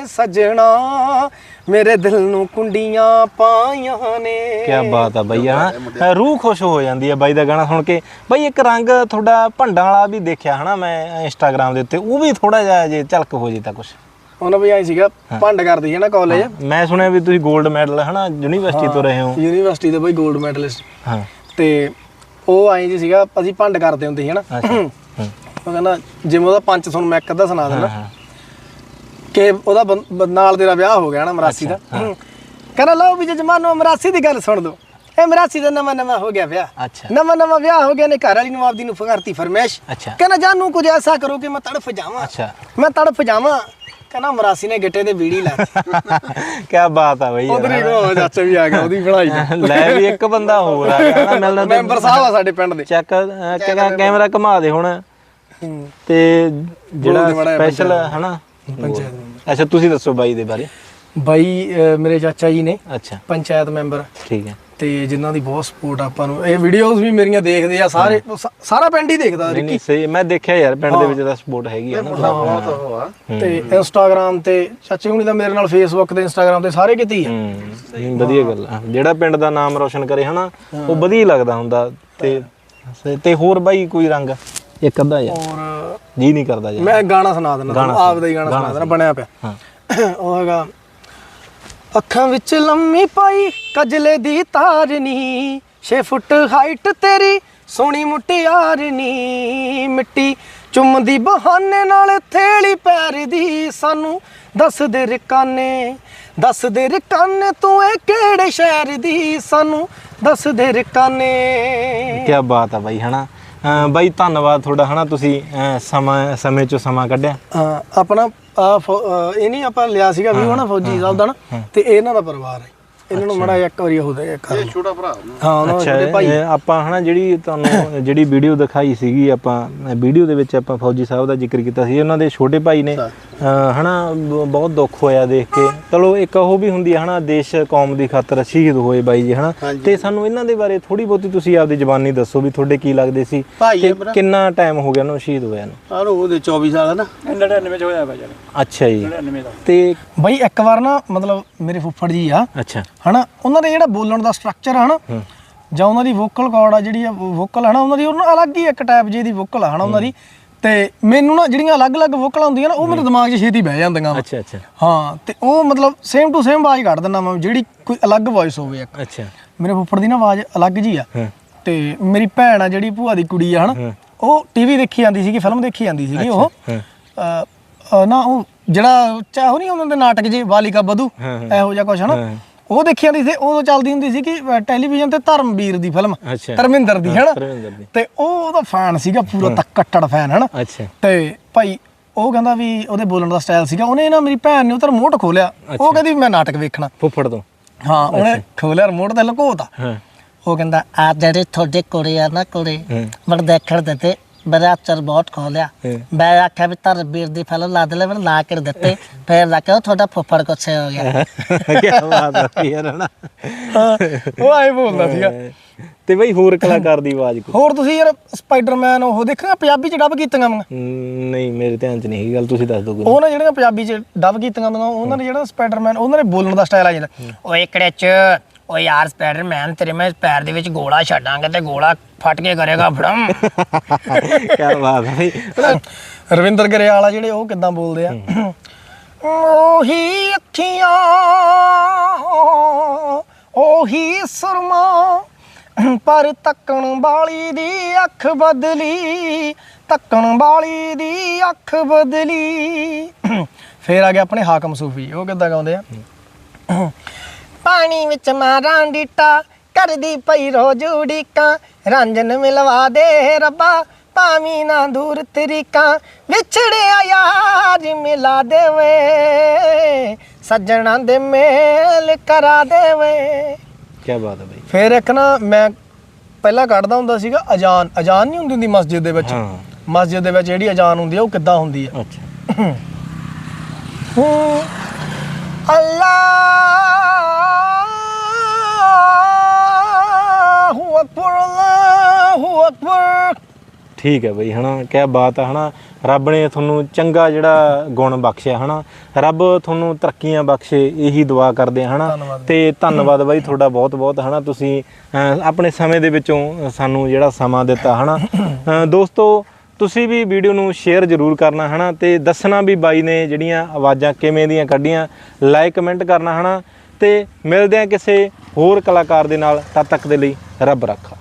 [SPEAKER 2] ਸੱਜਣਾ। ਮੇਰੇ ਦਿਲ ਨੂੰ ਕੁੰਡੀਆਂ ਪਾਈਆਂ ਨੇ।
[SPEAKER 4] ਕੀ ਬਾਤ ਆ ਬਈ ਹਨਾ ਰੂਹ ਖੁਸ਼ ਹੋ ਜਾਂਦੀ ਹੈ ਬਾਈ ਦਾ ਗਾਣਾ ਸੁਣ ਕੇ। ਬਾਈ ਇੱਕ ਰੰਗ ਤੁਹਾਡਾ ਭੰਡਾਂ ਵਾਲਾ ਵੀ ਦੇਖਿਆ ਹਨਾ ਮੈਂ ਇੰਸਟਾਗ੍ਰam ਦੇ ਉੱਤੇ ਉਹ ਵੀ ਥੋੜਾ ਜਿਹਾ ਜੇ ਝਲਕ ਹੋ ਜੇ ਤਾਂ ਕੁਝ
[SPEAKER 2] ਉਹਨਾਂ ਵੀ ਆਈ ਸੀਗਾ ਭੰਡ ਕਰਦੀ ਹੈ ਨਾ ਕਾਲਜ
[SPEAKER 4] ਮੈਂ ਸੁਣਿਆ ਵੀ ਤੁਸੀਂ 골ਡ ਮੈਡਲ ਹਨਾ ਯੂਨੀਵਰਸਿਟੀ ਤੋਂ ਰਹੇ ਹੋ।
[SPEAKER 2] ਯੂਨੀਵਰਸਿਟੀ ਦੇ ਬਈ 골ਡ ਮੈਡਲਿਸਟ
[SPEAKER 4] ਹਾਂ।
[SPEAKER 2] ਤੇ ਉਹ ਆਈ ਜੀ ਸੀਗਾ ਅਸੀਂ ਭੰਡ ਕਰਦੇ ਹੁੰਦੇ ਸੀ ਹਨਾ? ਉਹ ਕਹਿੰਦਾ ਜਿਵੇਂ ਉਹਦਾ ਪੰਜ ਤੁਹਾਨੂੰ ਮੈਂ ਇੱਕ ਅੱਧਾ ਸੁਣਾ ਦਿੰਦਾ। ਕਿ ਉਹਦਾ ਨਾਲ ਤੇਰਾ ਵਿਆਹ ਹੋ ਗਿਆ ਨਾ ਮਰਾਸੀ ਦਾ। ਕਹਿੰਦਾ ਲਓ ਵੀ ਜਜਮਾਨੋ ਮਰਾਸੀ ਦੀ ਗੱਲ ਸੁਣ ਦੋ। ਇਹ ਮਰਾਸੀ ਦਾ ਨਵਾਂ ਨਵਾਂ ਹੋ ਗਿਆ ਵਿਆਹ।
[SPEAKER 4] ਅੱਛਾ।
[SPEAKER 2] ਨਵਾਂ ਨਵਾਂ ਵਿਆਹ ਹੋ ਗਿਆ ਨੇ ਘਰ ਵਾਲੀ ਨੂੰ ਆਪਦੀ ਨੂੰ ਫਕਰਤੀ ਫਰਮੈਸ਼ ਕਹਿੰਦਾ ਜਾਨੂ ਕੁਝ ਐਸਾ ਕਰੋ ਕਿ ਮੈਂ ਤੜਫ ਜਾਵਾਂ।
[SPEAKER 4] ਅੱਛਾ।
[SPEAKER 2] ਮੈਂ ਤੜਫ ਜਾਵਾਂ। ਕਹਿੰਦਾ ਮਰਾਸੀ ਨੇ ਗਿੱਟੇ ਤੇ ਬੀੜੀ ਲਾ
[SPEAKER 4] ਕੀ ਬਾਤ ਆ ਬਈ
[SPEAKER 2] ਉਧਰ ਹੀ ਕੋ ਚਾਚਾ ਵੀ ਆ ਗਿਆ ਉਹਦੀ ਬਣਾਈ
[SPEAKER 4] ਲੈ ਵੀ ਇੱਕ ਬੰਦਾ ਹੋਰ ਆ ਗਿਆ ਹਨਾ ਮਿਲਣਾ
[SPEAKER 2] ਮੈਂਬਰ ਸਾਹਿਬ ਆ ਸਾਡੇ ਪਿੰਡ ਦੇ।
[SPEAKER 4] ਚੈੱਕ ਕਹਿੰਦਾ ਕੈਮਰਾ। ਘੁਮਾ ਦੇ ਹੁਣ। ਤੇ ਜਿਹੜਾ ਸਪੈਸ਼ਲ ਹਨਾ? ਅੱਛਾ ਤੁਸੀਂ ਦੱਸੋ ਬਾਈ ਦੇ ਬਾਰੇ।
[SPEAKER 2] ਬਾਈ ਮੇਰੇ ਚਾਚਾ ਜੀ ਨੇ।
[SPEAKER 4] ਅੱਛਾ।
[SPEAKER 2] ਪੰਚਾਇਤ ਮੈਂਬਰ।
[SPEAKER 4] ਠੀਕ ਹੈ।
[SPEAKER 2] ਤੇ ਜਿਨ੍ਹਾਂ ਦੀ ਬਹੁਤ ਸਪੋਰਟ ਆਪਾਂ ਨੂੰ। ਇਹ ਵੀਡੀਓਜ਼ ਵੀ ਮੇਰੀਆਂ ਦੇਖਦੇ ਆ ਸਾਰੇ ਸਾ- ਸਾਰਾ ਪਿੰਡ ਹੀ ਦੇਖਦਾ
[SPEAKER 4] ਨਹੀਂ ਨਹੀਂ ਸਹੀ ਮੈਂ ਦੇਖਿਆ ਯਾਰ ਪਿੰਡ ਦੇ ਵਿੱਚ ਤਾਂ ਸਪੋਰਟ ਹੈਗੀ ਆ ਨਾ।
[SPEAKER 7] ਬਹੁਤ ਉਹ ਆ
[SPEAKER 2] ਤੇ ਇੰਸਟਾਗ੍ਰam ਤੇ ਚਾਚੇ ਹੁਣੀ ਤਾਂ ਮੇਰੇ ਨਾਲ ਫੇਸਬੁੱਕ ਤੇ ਇੰਸਟਾਗ੍ਰam ਤੇ ਸਾਰੇ ਕਿਤੇ ਹੀ ਆ।
[SPEAKER 4] ਹੂੰ ਨਹੀਂ, ਵਧੀਆ ਗੱਲ ਆ। ਜਿਹੜਾ ਪਿੰਡ ਦਾ ਨਾਮ ਰੋਸ਼ਨ ਕਰੇ ਹਨਾ ਉਹ ਵਧੀਆ ਲੱਗਦਾ ਹੁੰਦਾ। ਤੇ ਤੇ ਹੋਰ ਬਾਈ ਕੋਈ ਰੰਗ? ਇੱਕ ਅੱਧਾ ਯਾਰ।
[SPEAKER 2] ਔਰ
[SPEAKER 4] ਜੀ ਨਹੀਂ ਕਰਦਾ ਯਾਰ।
[SPEAKER 2] ਮੈਂ ਗਾਣਾ ਸੁਣਾ ਦਿੰਦਾ ਤੁਹਾਨੂੰ ਆਪ ਦਾ ਹੀ ਗਾਣਾ ਸੁਣਾ। ਦਿੰਦਾ ਬਣਿਆ ਪਿਆ।
[SPEAKER 4] ਹਾਂ।
[SPEAKER 2] ਉਹ ਹੈਗਾ ਅੱਖਾਂ ਵਿੱਚ ਲੰਮੀ ਪਾਈ, ਕਜਲੇ ਦੀ ਤਾਰਨੀ 6 ਫੁੱਟ ਹਾਈਟ ਤੇਰੀ, ਸੋਹਣੀ ਮੁਟਿਆਰਨੀ ਮਿੱਟੀ ਚੁੰਮਦੀ ਬਹਾਨੇ ਨਾਲ, ਥੇਲੀ ਪੈਰ ਦੀ ਸਾਨੂੰ। ਦੱਸ ਦੇ ਰਕਾਨੇ ਦੱਸ ਦੇ ਰਕਾਨੇ, ਤੂੰ ਇਹ ਕਿਹੜੇ ਸ਼ਹਿਰ ਦੀ ਸਾਨੂੰ? ਦੱਸ ਦੇ ਰਕਾਨੇ।
[SPEAKER 4] ਕੀ ਬਾਤ ਆ ਬਾਈ, ਹਨਾ? ਬਾਈ ਧੰਨਵਾਦ ਤੁਹਾਡਾ ਹਨਾ? ਤੁਸੀਂ ਸਮਾਂ ਸਮੇਂ ਚੋਂ ਸਮਾਂ ਕੱਢਿਆ।
[SPEAKER 2] ਆਪਣਾ ਇਹ ਨਹੀਂ ਆਪਾਂ ਲਿਆ ਸੀਗਾ ਵੀ ਹਨਾ ਫੌਜੀ ਸਾਹਿਬ ਦਾ ਨਾ ਤੇ ਇਹ ਇਹਨਾਂ ਦਾ ਪਰਿਵਾਰ ਹੈ। ਇਹਨਾਂ ਨੂੰ ਮੜਾ ਇੱਕ ਵਾਰੀ ਉਹਦੇ ਕਰ
[SPEAKER 7] ਇਹ ਛੋਟਾ ਭਰਾ
[SPEAKER 2] ਹਾਂ ਉਹਨਾਂ
[SPEAKER 4] ਅੱਛਾ
[SPEAKER 2] ਦੇ ਭਾਈ
[SPEAKER 4] ਇਹ ਆਪਾਂ ਹਨਾ ਜਿਹੜੀ ਤੁਹਾਨੂੰ ਜਿਹੜੀ ਵੀਡੀਓ ਦਿਖਾਈ ਸੀਗੀ ਆਪਾਂ ਵੀਡੀਓ ਦੇ ਵਿੱਚ ਆਪਾਂ ਫੌਜੀ ਸਾਹਿਬ ਦਾ ਜ਼ਿਕਰ ਕੀਤਾ ਸੀ ਉਹਨਾਂ ਦੇ ਛੋਟੇ ਭਾਈ ਨੇ ਹਨਾ ਬਹੁਤ ਦੁੱਖ ਹੋਇਆ ਦੇਖ ਕੇ। ਚਲੋ ਇੱਕ ਉਹ ਵੀ ਹੁੰਦੀ ਹੈ ਹਨਾ ਦੇਸ਼ ਕੌਮ ਦੀ ਖਾਤਰ ਸ਼ਹੀਦ ਹੋਏ ਬਾਈ ਜੀ ਹਨਾ। ਤੇ ਸਾਨੂੰ ਇਹਨਾਂ ਦੇ ਬਾਰੇ ਥੋੜੀ ਬਹੁਤੀ ਤੁਸੀਂ ਆਪਦੀ ਜ਼ਬਾਨੀ ਦੱਸੋ ਵੀ ਤੁਹਾਡੇ ਕੀ ਲੱਗਦੇ ਸੀ
[SPEAKER 7] ਹੈ
[SPEAKER 4] ਕਿੰਨਾ ਟਾਈਮ ਹੋ ਗਿਆ ਉਹਨੂੰ ਸ਼ਹੀਦ ਹੋਇਆ ਨੂੰ?
[SPEAKER 7] ਆਹ ਉਹਦੇ 24 ਸਾਲ ਹੈ ਨਾ।
[SPEAKER 4] ਅੱਛਾ ਜੀ। ਤੇ
[SPEAKER 2] ਬਈ ਇੱਕ ਵਾਰ ਨਾ ਮਤਲਬ ਮੇਰੇ ਫੁੱਫੜ ਜੀ ਆ।
[SPEAKER 4] ਅੱਛਾ।
[SPEAKER 2] ਹਨਾ? ਉਹਨਾਂ ਦੇ ਜਿਹੜਾ ਬੋਲਣ ਦਾ ਸਟਰਕਚਰ ਆ ਨਾ ਜਾਂ ਉਹਨਾਂ ਦੀ ਵੋਕਲ ਕਾਰਡ ਆ ਜਿਹੜੀ ਆ ਵੋਕਲ ਹਨਾ ਉਹਨਾਂ ਦੀ ਉਹਨਾਂ ਅਲੱਗ ਹੀ ਇੱਕ ਟਾਈਪ ਜੀ ਦੀ ਵੋਕਲ ਆ ਹਨਾ ਉਹਨਾਂ ਦੀ। ਤੇ ਮੈਨੂੰ ਨਾ ਜਿਹੜੀਆਂ ਅਲੱਗ-ਅਲੱਗ ਵੋਕਲਾਂ ਹੁੰਦੀਆਂ ਨਾ ਉਹ ਮੇਰੇ ਦਿਮਾਗ 'ਚ ਛੇਤੀ ਬਹਿ ਜਾਂਦੀਆਂ।
[SPEAKER 4] ਅੱਛਾ ਅੱਛਾ।
[SPEAKER 2] ਹਾਂ ਤੇ ਉਹ ਮਤਲਬ ਸੇਮ ਟੂ ਸੇਮ ਆਵਾਜ਼ ਕੱਢ ਦਿੰਦਾ ਮੈਂ ਜਿਹੜੀ ਕੋਈ ਅਲੱਗ ਵੌਇਸ ਹੋਵੇ ਇੱਕ।
[SPEAKER 4] ਅੱਛਾ।
[SPEAKER 2] ਮੇਰੇ ਫੁੱਫੜ ਦੀ ਨਾ ਆਵਾਜ਼ ਅਲੱਗ ਜੀ ਆ। ਤੇ ਮੇਰੀ ਭੈਣ ਆ ਜਿਹੜੀ ਭੂਆ ਦੀ ਕੁੜੀ ਆ ਹਨਾ ਉਹ ਟੀਵੀ ਦੇਖੀ ਜਾਂਦੀ ਸੀਗੀ ਫਿਲਮ ਦੇਖੀ ਜਾਂਦੀ ਸੀਗੀ ਉਹ। ਨਾ ਉਹ ਜਿਹੜਾ ਚਾਹੋ ਨਹੀਂ ਉਹਨਾਂ ਦੇ ਨਾਟਕ ਜੇ ਬਾਲਿਕਾ ਬਧੂ ਇਹੋ ਜਿਹਾ ਕੁਛ ਹਨਾ। ਉਹ ਦੇਖੀ ਜਾਂਦੀ ਸੀ ਉਦੋਂ ਚੱਲਦੀ ਹੁੰਦੀ ਸੀ ਕਿ ਟੈਲੀਵਿਜ਼ਨ ਤੇ ਧਰਮਵੀਰ ਦੀ ਫਿਲਮ
[SPEAKER 4] ਅੱਛਾ।
[SPEAKER 2] ਧਰਮਿੰਦਰ ਦੀ ਹਨਾ?
[SPEAKER 4] ਧਰਮਿੰਦਰ ਦੀ।
[SPEAKER 2] ਤੇ ਉਹ ਉਹਦਾ ਫੈਨ ਸੀਗਾ ਪੂਰਾ ਤੱਕ ਕੱਟੜ ਫੈਨ ਹਨਾ?
[SPEAKER 4] ਅੱਛਾ।
[SPEAKER 2] ਤੇ ਭਾਈ ਉਹ ਕਹਿੰਦਾ ਵੀ ਉਹਦੇ ਬੋਲਣ ਦਾ ਸਟਾਈਲ ਸੀਗਾ। ਉਹਨੇ ਨਾ ਮੇਰੀ ਭੈਣ ਨੇ ਉਧਰ ਰਿਮੋਟ ਖੋਲਿਆ। ਉਹ ਕਹਿੰਦੀ ਵੀ ਮੈਂ ਨਾਟਕ ਵੇਖਣਾ।
[SPEAKER 4] ਫੁੱਫੜ ਤੋਂ।
[SPEAKER 2] ਹਾਂ ਉਹਨੇ ਖੋਲਿਆ ਰਿਮੋਟ ਤੇ ਲਕੋਤਾ।
[SPEAKER 4] ਹਾਂ।
[SPEAKER 3] ਉਹ ਕਹਿੰਦਾ ਆ ਜਿਹੜੇ ਤੁਹਾਡੇ ਕੁੜੀ ਆ ਨਾ ਕੁੜੀ
[SPEAKER 4] ਹੂੰ।
[SPEAKER 3] ਮਰ ਦੇਖਣ ਦਿੱਤੇ ਮੇਰਾ ਅਚਰ ਬਹੁਤ ਖੋਲਿਆ। ਮੈਂ ਆਖਿਆ ਵੀ ਤਰ ਵੀਰ ਦੀ ਫਿਲਮ ਲਾ ਦੇ ਲੈ ਮੈਂ ਲਾ ਕੇ ਦਿੱਤੇ। ਫਿਰ ਲਾ ਕੇ ਉਹ ਤੁਹਾਡਾ ਫੁੱਫੜ ਕੁਛ ਹੋ ਗਿਆ।
[SPEAKER 4] ਕੀ ਬਾਤ ਆ ਯਾਰ ਹਨਾ?
[SPEAKER 2] ਹਾਂ, ਉਹ ਆਏ ਬੋਲਦਾ ਸੀਗਾ।
[SPEAKER 4] ਤੇ ਬਈ ਹੋਰ ਕਲਾਕਾਰ ਦੀ ਆਵਾਜ਼ ਕੋਈ?
[SPEAKER 2] ਹੋਰ ਤੁਸੀਂ ਯਾਰ ਸਪਾਈਡਰਮੈਨ ਉਹ ਦੇਖਿਆ ਪੰਜਾਬੀ ਚ ਡਬ ਕੀਤੀਆਂ
[SPEAKER 4] ਹਮ, ਨਹੀਂ ਮੇਰੇ ਧਿਆਨ ਚ ਨਹੀਂ ਹੈਗੀ ਗੱਲ ਤੁਸੀਂ ਦੱਸ ਦਿਓ ਕੋਈ।
[SPEAKER 2] ਉਹ ਨਾ ਜਿਹੜੀਆਂ ਪੰਜਾਬੀ ਚ ਡਬ ਕੀਤੀਆਂ ਮੈਂ ਉਹਨਾਂ ਨੇ ਜਿਹੜਾ ਸਪਾਈਡਰਮੈਨ ਉਹਨਾਂ ਨੇ ਬੋਲਣ ਦਾ ਸਟਾਈਲ ਆ ਜਾਂਦਾ ਓਏ ਕੜੇਚ ਓ ਯਾਰ ਸਪਾਈਡਰਮੈਨ ਤੇਰੇ ਮੈਂ ਪੈਰ ਦੇ ਵਿੱਚ ਗੋਲਾ ਛੱਡਾਂਗੇ ਤੇ ਗੋਲਾ ਫਟ ਕੇ ਕਰੇਗਾ ਫੜਮ।
[SPEAKER 4] ਕੀ ਬਾਤ ਹੈ
[SPEAKER 2] ਰਵਿੰਦਰ ਗਰੇਵਾਲਾ ਜਿਹੜੇ ਉਹ ਕਿੱਦਾਂ ਬੋਲਦੇ ਆ? ਉਹੀ ਅੱਖੀਆਂ ਉਹੀ ਸੁਰਮਾ ਪਰ ਤੱਕਣ ਵਾਲੀ ਦੀ ਅੱਖ ਬਦਲੀ ਤੱਕਣ ਵਾਲੀ ਦੀ ਅੱਖ ਬਦਲੀ। ਫੇਰ ਆ ਗਿਆ ਆਪਣੇ ਹਾਕਮ ਸੂਫੀ ਉਹ ਕਿੱਦਾਂ ਗਾਉਂਦੇ ਆ? ਪਾਣੀ ਵਿੱਚ ਮਾਰਾਂ ਡਿੱਟਾ। ਕਰਦੀ ਪਈ ਰੋਜ਼ ਉਡੀਕਾਂ। ਰਾਂਝਨ ਮਿਲਵਾ ਦੇ ਰੱਬਾ ਪਾਵੀ ਨਾ ਦੂਰ ਤਰੀਕਾਂ। ਵਿਛੜਿਆ ਯਾਰ ਮਿਲਾ ਦੇਵੇ ਸੱਜਣਾ ਦੇ ਮੇਲ ਕਰਾ ਦੇਵੇ।
[SPEAKER 4] ਕੀ ਬਾਤ ਹੈ ਬਈ।
[SPEAKER 2] ਫਿਰ ਇੱਕ ਨਾ ਮੈਂ ਪਹਿਲਾਂ ਕੱਢਦਾ ਹੁੰਦਾ ਸੀਗਾ ਅਜ਼ਾਨ। ਅਜ਼ਾਨ ਨਹੀਂ ਹੁੰਦੀ ਹੁੰਦੀ ਮਸਜਿਦ ਦੇ ਵਿੱਚ।
[SPEAKER 4] ਹਾਂ।
[SPEAKER 2] ਮਸਜਿਦ ਦੇ ਵਿੱਚ ਜਿਹੜੀ ਅਜ਼ਾਨ ਹੁੰਦੀ ਆ ਉਹ ਕਿੱਦਾਂ ਹੁੰਦੀ ਆ?
[SPEAKER 4] ਅੱਛਾ।
[SPEAKER 2] ਅਕਬਰ ਅਕਬਰ।
[SPEAKER 4] ਠੀਕ ਹੈ ਬਈ ਹਨਾ ਕਿਆ ਬਾਤ ਹੈ ਹਨਾ। ਰੱਬ ਨੇ ਤੁਹਾਨੂੰ ਚੰਗਾ ਜਿਹੜਾ ਗੁਣ ਬਖਸ਼ਿਆ ਹਨਾ। ਰੱਬ ਤੁਹਾਨੂੰ ਤਰੱਕੀਆਂ ਬਖਸ਼ੇ ਇਹੀ ਦੁਆ ਕਰਦੇ ਹਾਂ ਹਨਾ। ਤੇ ਧੰਨਵਾਦ ਬਾਈ ਤੁਹਾਡਾ ਬਹੁਤ ਬਹੁਤ ਹਨਾ। ਤੁਸੀਂ ਆਪਣੇ ਸਮੇਂ ਦੇ ਵਿੱਚੋਂ ਸਾਨੂੰ ਜਿਹੜਾ ਸਮਾਂ ਦਿੱਤਾ ਹਨਾ। ਦੋਸਤੋ ਤੁਸੀਂ ਵੀ ਵੀਡੀਓ ਨੂੰ ਸ਼ੇਅਰ ਜ਼ਰੂਰ ਕਰਨਾ ਹਨਾ। ਤੇ ਦੱਸਣਾ ਵੀ ਬਾਈ ਨੇ ਜਿਹੜੀਆਂ ਆਵਾਜ਼ਾਂ ਕਿਵੇਂ ਦੀਆਂ ਕੱਢੀਆਂ ਲਾਈਕ ਕਮੈਂਟ ਕਰਨਾ ਹਨਾ। ਤੇ ਮਿਲਦੇ ਆ ਕਿਸੇ ਹੋਰ ਕਲਾਕਾਰ ਦੇ ਨਾਲ ਤਦ ਤੱਕ ਦੇ ਲਈ ਰੱਬ ਰੱਖਾ।